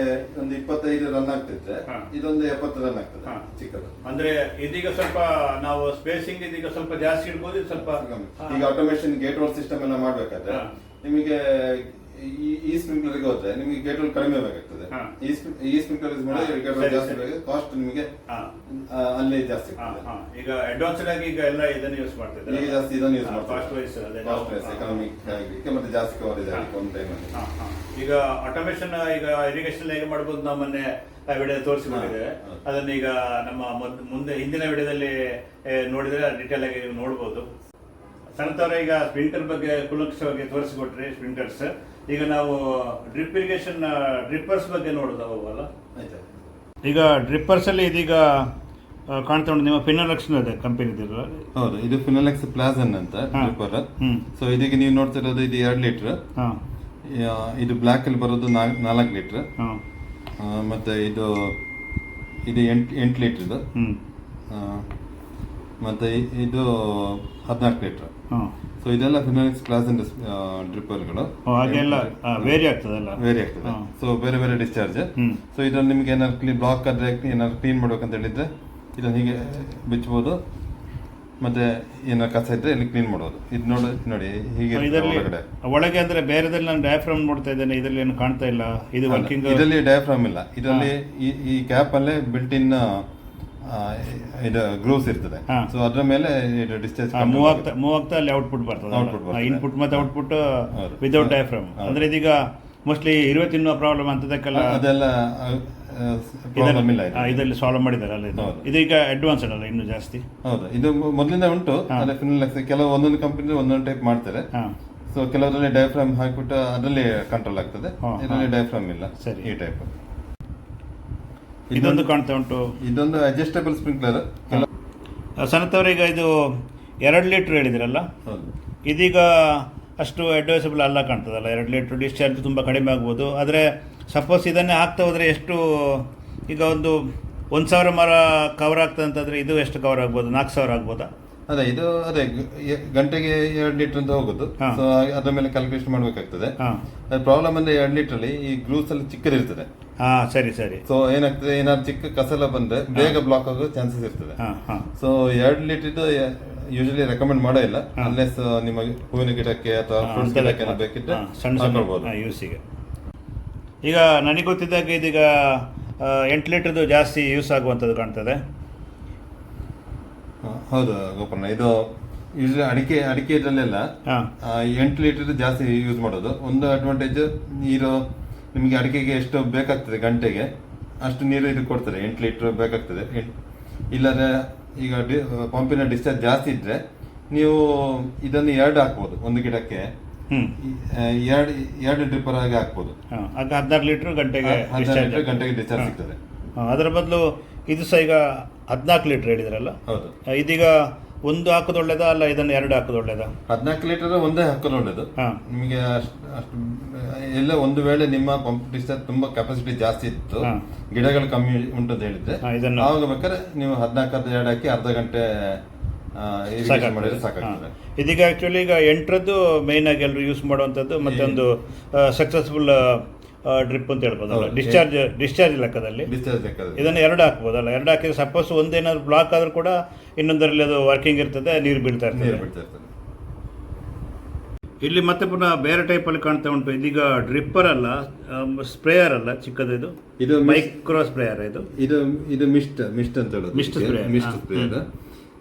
ಒಂದು ಇಪ್ಪತ್ತೈದು ರನ್ ಆಗ್ತಿದ್ರೆ. ಇದೊಂದು ಎಪ್ಪತ್ತು ರನ್ ಆಗ್ತದೆ. ಚಿಕ್ಕದು ಅಂದ್ರೆ ಇದೀಗ ಸ್ವಲ್ಪ ನಾವು ಸ್ಪೇಸಿಂಗ್ ಇದೀಗ ಸ್ವಲ್ಪ ಜಾಸ್ತಿ ಇಡ್ಬೋದು ಸ್ವಲ್ಪ. ಈಗ ಆಟೋಮೇಶನ್ ಗೇಟ್ ವರ್ಕ್ ಸಿಸ್ಟಮ್ ಎಲ್ಲ ಮಾಡ್ಬೇಕಾದ್ರೆ ನಿಮಗೆ ಈ ಈ ಸ್ಪ್ರಿಂಕ್ಲರ್ ಹೋದ್ರೆ ನಿಮಗೆ ಗೇಟ್ ವಾಲ್ ಕಡಿಮೆ ಬೇಕಾಗ್ತದೆ. ಈ ಈ ಸ್ಪ್ರಿಂಕ್ಲರ್ ಯೂಸ್ ಮಾಡಿದ್ರೆ ಜಾಸ್ತಿ. ಬೇಕು ಕಾಸ್ಟ್ ನಿಮಗೆ ಅಲ್ಲೇ ಜಾಸ್ತಿ ಈಗ ಅಡ್ವಾನ್ಸ್ಡ್ ಆಗಿ ಈಗ ಎಲ್ಲ ಇದನ್ನ ಯೂಸ್ ಮಾಡ್ತಿದ್ದಾರೆ. ಈಗ ಜಾಸ್ತಿ ಇದನ್ನು ಯೂಸ್ ಕಾಸ್ಟ್ ವೈಸ್ ಅದೇ. ಮಾಡ್ತಾರೆ ಕಾಸ್ಟ್ ವೈಸ್ ಎಕನಾಮಿಕ್ ಆಗಲಿಕ್ಕೆ ಮತ್ತೆ ಜಾಸ್ತಿ ಕವರೇಜ್. ಆಗಲಿಕ್ಕೆ ಒಂದು ಟೈಮಲ್ಲಿ. ಈಗ ಆಟೋಮೇಶನ್ ಈಗ ಇರಿಗೇಷನ್ ಹೇಗೆ ಮಾಡಬಹುದು ನಾವು ಮೊನ್ನೆ ವಿಡಿಯೋ ತೋರಿಸಿಕೊಂಡಿದ್ದೇವೆ. ಅದನ್ನ ಈಗ ನಮ್ಮ ಮೊದ್- ಹಿಂದಿನ ವಿಡಿಯೋದಲ್ಲಿ ನೋಡಿದ್ರೆ ಡೀಟೇಲ್ ಆಗಿ ನೀವು ಸಣ್ಣ ಈಗ ಸ್ಪ್ರಿಂಕ್ಲರ್ ಬಗ್ಗೆ ಕುಲಕ್ಷವಾಗಿ ತೋರಿಸಿಕೊಟ್ರಿ ಸ್ಪ್ರಿಂಟರ್ಸ್ ಈಗ ನಾವು ಡ್ರಿಪ್ ಇರಿಗೇಷನ್ ಡ್ರಿಪ್ಪರ್ಸ್ ಬಗ್ಗೆ ನೋಡೋದಲ್ಲ ಆಯ್ತಾ ಈಗ ಡ್ರಿಪ್ಪರ್ಸ್ ಅಲ್ಲಿ ಇದೀಗ ಆ, ಕಾಣ್ತಾ ಉಂಟು ನಿಮ್ಮ ಫಿನೋಲೆಕ್ಸ್ನ ಇದೆ ಕಂಪನಿದಿಲ್ಲ ಹೌದು ಇದು ಫಿನೋಲೆಕ್ಸ್ ಪ್ಲಾಸನ್ ಅಂತ. ಡ್ರಿಪ್ಪರ್ ಸೊ ಇದಕ್ಕೆ ನೀವು ನೋಡ್ತಿರೋದು ಇದು ಎರಡು ಲೀಟ್ರ್ ಹಾಂ. ಇದು ಬ್ಲ್ಯಾಕ್ ಅಲ್ಲಿ ಬರೋದು ನಾಲ್ಕು ಲೀಟ್ರ್ ಹಾಂ. ಮತ್ತೆ ಇದು ಇದು ಎಂಟು ಎಂಟು ಲೀಟ್ರದು ಹ್ಞೂ ಮತ್ತೆ ಇ- ಇದು ಹದಿನಾಲ್ಕು ಲೀಟ್ರ್ ಹಾಂ. ಸೊ ಇದೆಲ್ಲ ಫಿನಾಲಿಕ್ಸ್ ಕ್ಲಾಸ್ ಡ್ರಿಪ್ಪರ್ಗಳು ಹಾಗೆಲ್ಲ ವೇರಿ ಆಗ್ತದಲ್ಲ? ವೇರಿ ಆಗ್ತದೆ. ಸೊ ಬೇರೆ ಬೇರೆ ಡಿಸ್ಚಾರ್ಜ್ ಸೊ ಇದ್ರಲ್ಲಿ ನಿಮ್ಗೆ ಏನಾದ್ರು ಕ್ಲೀನ್ ಬ್ಲಾಕ್ ಆದ್ರೆ ಏನಾದ್ರು ಕ್ಲೀನ್ ಮಾಡ್ಬೇಕಂತ ಹೇಳಿದ್ರೆ ಇದನ್ನ ಹೀಗೆ ಬಿಚ್ಚಬಹುದು ಮತ್ತೆ ಏನಾದ್ರು ಕಸ ಇದ್ರೆ ಇಲ್ಲಿ ಕ್ಲೀನ್ ಮಾಡೋದು ಇದು ನೋಡಿ ನೋಡಿ ಹೀಗೆ ಒಳಗಡೆ. ಒಳಗೆ ಅಂದ್ರೆ ಬೇರೆದಲ್ಲಿ ನಾನು ಡಯಾಫ್ರಮ್ ನೋಡ್ತಾ ಇದ್ದೇನೆ ಇದರಲ್ಲಿ ಏನು ಕಾಣ್ತಾ ಇಲ್ಲ? ಇದು ವರ್ಕಿಂಗ್ ಇದರಲ್ಲಿ ಡಯಾಫ್ರಾಮ್ ಇಲ್ಲ. ಇದರಲ್ಲಿ ಈ ಈ ಕ್ಯಾಪ್ ಅಲ್ಲೇ ಬಿಲ್ಟ್ ಇನ್ ಇದು ಗ್ರೂವ್ಸ್ ಇರ್ತದೆ ಹಾ. ಸೊ ಅದ್ರ ಮೇಲೆ ಇದು ಡಿಸ್ಚಾರ್ಜ್ ಮೂವ್ ಆಗ್ತಾ ಮೂವ್ ಆಗ್ತಾ ಅಲ್ಲಿ ಔಟ್ಪುಟ್ Output ಬರ್ತದೆ ಬರ್ತದೆ. ಇನ್ಪುಟ್ ಮತ್ತೆ ಔಟ್ಪುಟ್ ಹೌದು. ವಿತೌಟ್ ಡಯಾಫ್ರಮ್ ಹೌದು. ಅಂದ್ರೆ ಇದೀಗ ಮೋಸ್ಟ್ಲಿ ಇರುವೆ ತಿನ್ನುವ ಪ್ರಾಬ್ಲಮ್ ಅಂತದಕ್ಕೆಲ್ಲ ಅದೆಲ್ಲ ಪ್ರಾಬ್ಲಮ್ ಇಲ್ಲ ಇದು. ಇದರಲ್ಲಿ ಸಾಲ್ವ್ ಮಾಡಿದಾರಲ್ಲ ಇದು ಹೌದು. ಇದೀಗ ಅಡ್ವಾನ್ಸ್ಡ್ ಅಲ್ಲ ಇನ್ನು ಜಾಸ್ತಿ ಹೌದು ಇದು ಮೊದಲಿಂದ ಉಂಟು ಅಂದ್ರೆ ಫಿನಲ್ ಕೆಲವು ಒಂದೊಂದು ಕಂಪನಿ ಒಂದೊಂದು ಟೈಪ್ ಮಾಡ್ತಾರೆ ಹಾ ಸೊ ಕೆಲವರಲ್ಲಿ ಡಯಾಫ್ರಾಮ್ ಹಾಕಿಬಿಟ್ಟು ಅದರಲ್ಲಿ ಕಂಟ್ರೋಲ್ ಆಗ್ತದೆ ಹಾ, ಇದರಲ್ಲಿ. ಡಯಾಫ್ರಾಮ್ ಇಲ್ಲ ಸರಿ. ಈ ಟೈಪ್ ಇದೊಂದು ಕಾಣ್ತಾ ಉಂಟು. ಇದೊಂದು ಅಡ್ಜಸ್ಟಬಲ್ ಸ್ಪ್ರಿಂಕ್ಲರ್ ಸನತ್ ಈಗ ಇದು ಎರಡು ಲೀಟ್ರ್ ಹೇಳಿದಿರಲ್ಲ? ಹೌದು. ಇದೀಗ ಅಷ್ಟು ಅಡ್ವೈಸಬಲ್ ಅಲ್ಲ ಕಾಣ್ತದಲ್ಲ. ಎರಡು ಲೀಟ್ರ್ ಡಿಸ್ಚಾರ್ಜ್ ತುಂಬ ಕಡಿಮೆ ಆಗ್ಬೋದು. ಆದರೆ ಸಪೋಸ್ ಇದನ್ನೇ ಹಾಕ್ತಾ ಹೋದರೆ ಎಷ್ಟು ಈಗ ಒಂದು ಒಂದು ಸಾವಿರ ಮರ ಕವರ್ ಆಗ್ತದೆ ಅಂತಂದರೆ ಇದು ಎಷ್ಟು ಕವರ್ ಆಗ್ಬೋದು? ನಾಲ್ಕು ಸಾವಿರ ಆಗ್ಬೋದಾ? ಅದೇ ಇದು ಅದೇ ಗಂಟೆಗೆ ಎರಡು ಲೀಟರ್ ಅಂತ ಹೋಗೋದು. ಅದ್ರ ಮೇಲೆ ಕ್ಯಾಲ್ಕುಲೇಷನ್ ಮಾಡಬೇಕಾಗ್ತದೆ. ಹಾಂ. ಪ್ರಾಬ್ಲಮ್ ಅಂದ್ರೆ ಎರಡು ಲೀಟರ್ ಅಲ್ಲಿ ಈ ಗ್ಲೂಸ್ ಅಲ್ಲಿ ಚಿಕ್ಕದಿರ್ತದೆ. ಹಾಂ ಸರಿ ಸರಿ. ಸೊ ಏನಾಗ್ತದೆ ಏನಾದ್ರು ಚಿಕ್ಕ ಕಸಲ ಬಂದ್ರೆ ಬೇಗ ಬ್ಲಾಕ್ ಆಗೋ ಚಾನ್ಸಸ್ ಇರ್ತದೆ. ಹಾ ಹಾ. ಸೊ ಎರಡು ಲೀಟರ್ ಯೂಶಲಿ ರೆಕಮೆಂಡ್ ಮಾಡೋ ಇಲ್ಲ. ಅನ್ಲೆಸ್ ನಿಮಗೆ ಹೂವಿನ ಗಿಡಕ್ಕೆ ಅಥವಾ ಫ್ರೂಟ್ಸ್ ಗಿಡಕ್ಕೆ ಏನಾದ್ರು ಬೇಕಿದ್ರೆ ಸಣ್ಣ ಸಣ್ಣ ಯೂಸಿಗೆ ಈಗ ನನಗೆ ಗೊತ್ತಿದ್ದಾಗ ಇದೀಗ ಎಂಟು ಲೀಟರ್ದು ಜಾಸ್ತಿ ಯೂಸ್ ಆಗುವಂಥದ್ದು ಕಾಣ್ತದೆ. ಹೌದು ಗೋಪಣ್ಣ ಇದು ಯೂಶಲಿ ಅಡಿಕೆ ಅಡಿಕೆ ಇದರಲ್ಲೆಲ್ಲ ಎಂಟು ಲೀಟರ್ ಜಾಸ್ತಿ ಯೂಸ್ ಮಾಡೋದು. ಒಂದು ಅಡ್ವಾಂಟೇಜ್ ನೀರು ನಿಮಗೆ ಅಡಿಕೆಗೆ ಎಷ್ಟು ಬೇಕಾಗ್ತದೆ ಗಂಟೆಗೆ ಅಷ್ಟು ನೀರು ಇದು ಕೊಡ್ತಾರೆ ಎಂಟು ಲೀಟರ್ ಬೇಕಾಗ್ತದೆ. ಇಲ್ಲಾದ್ರೆ ಈಗ ಡಿ ಪಂಪಿನ ಡಿಸ್ಚಾರ್ಜ್ ಜಾಸ್ತಿ ಇದ್ರೆ ನೀವು ಇದನ್ನು ಎರಡು ಹಾಕ್ಬೋದು ಒಂದು ಗಿಡಕ್ಕೆ. ಎರಡು ಎರಡು ಡ್ರಿಪ್ಪರ್ ಆಗಿ ಹಾಕ್ಬೋದು. ಆಗ ಹದಿನಾರು ಲೀಟ್ರ್ ಗಂಟೆಗೆ ಹದಿನಾರು discharge ಗಂಟೆಗೆ ಡಿಸ್ಚಾರ್ಜ್. ಸಿಗ್ತದೆ. ಅದರ ಬದಲು ಇದು ಸಹ ಈಗ ಹದಿನಾಲ್ಕು ಲೀಟ್ರ್ ಹೇಳಿದ್ರಲ್ಲ? ಹೌದು. ಇದೀಗ ಒಂದು ಹಾಕೋದು ಒಳ್ಳೇದ ಅಲ್ಲ ಇದನ್ನು ಎರಡು ಹಾಕೋದು ಒಳ್ಳೇದ? ಹದಿನಾಲ್ಕು ಲೀಟರ್ ಒಂದೇ ಹಾಕೋದು ಒಳ್ಳೇದು. ಹಾಂ. ನಿಮಗೆ ಅಷ್ಟು ಅಷ್ಟು ಎಲ್ಲ ಒಂದು ವೇಳೆ ನಿಮ್ಮ ಪಂಪ್ ಡಿಸ್ಚಾರ್ಜ್ ತುಂಬಾ ಕೆಪಾಸಿಟಿ ಜಾಸ್ತಿ ಇತ್ತು ಹಾ. ಗಿಡಗಳು ಕಮ್ಮಿ ಉಂಟು ಅಂತ ಹೇಳಿದ್ರೆ ಹಾ, ಇದನ್ನು- ಆವಾಗ ಬೇಕಾದ್ರೆ ನೀವು ಹದಿನಾಲ್ಕು ಅರ್ಧ ಎರಡು ಹಾಕಿ ಅರ್ಧ ಗಂಟೆ ಆ, irrigation ಮಾಡಿದ್ರೆ ಸಾಕಾಗ್ತದೆ. ಇದೀಗ ಆ್ಯಕ್ಚುಲಿ ಈಗ ಎಂಟರದ್ದು ಮೇಯ್ನ್ ಆಗಿ ಎಲ್ಲರೂ ಯೂಸ್ ಮಾಡುವಂಥದ್ದು ಮತ್ತೆ ಒಂದು ಸಕ್ಸಸ್ಫುಲ್ ಡ್ರಿಪ್ ಅಂತ ಹೇಳ್ಬೋದಲ್ಲ ಹೌದು. ಡಿಸ್ಚಾರ್ಜ್ ಡಿಸ್ಚಾರ್ಜ್ ಲೆಕ್ಕದಲ್ಲಿ. ಡಿಸ್ಚಾರ್ಜ್ ಲೆಕ್ಕದಲ್ಲಿ. ಇದನ್ನು ಎರಡು ಹಾಕ್ಬೋದಲ್ಲ. ಎರಡು ಹಾಕಿದ್ರೆ ಸಪೋಸ್ ಒಂದೇನಾದ್ರು ಬ್ಲಾಕ್ ಆದರೂ ಕೂಡ ಇನ್ನೊಂದರಲ್ಲಿ ಅದು ವರ್ಕಿಂಗ್ ಇರ್ತದೆ ನೀರು ಬೀಳ್ತಾ ನೀರು ಇರ್ತದೆ ಇರ್ತದೆ. ಇಲ್ಲಿ ಮತ್ತೆ ಪುನಃ ಬೇರೆ ಟೈಪಲ್ಲಿ ಕಾಣ್ತಾ ಉಂಟು. ಇದೀಗ ಡ್ರಿಪ್ಪರ್ ಅಲ್ಲ ಸ್ಪ್ರೇಯರ್ ಅಲ್ಲ ಚಿಕ್ಕದು ಇದು ಇದು ಮೈಕ್ರೋ ಸ್ಪ್ರೇಯರ್ ಇದು. ಇದು ಇದು ಮಿಸ್ಟ್ ಮಿಸ್ಟ್ ಅಂತ ಹೇಳೋದು mist sprayer. Mist. Sprayer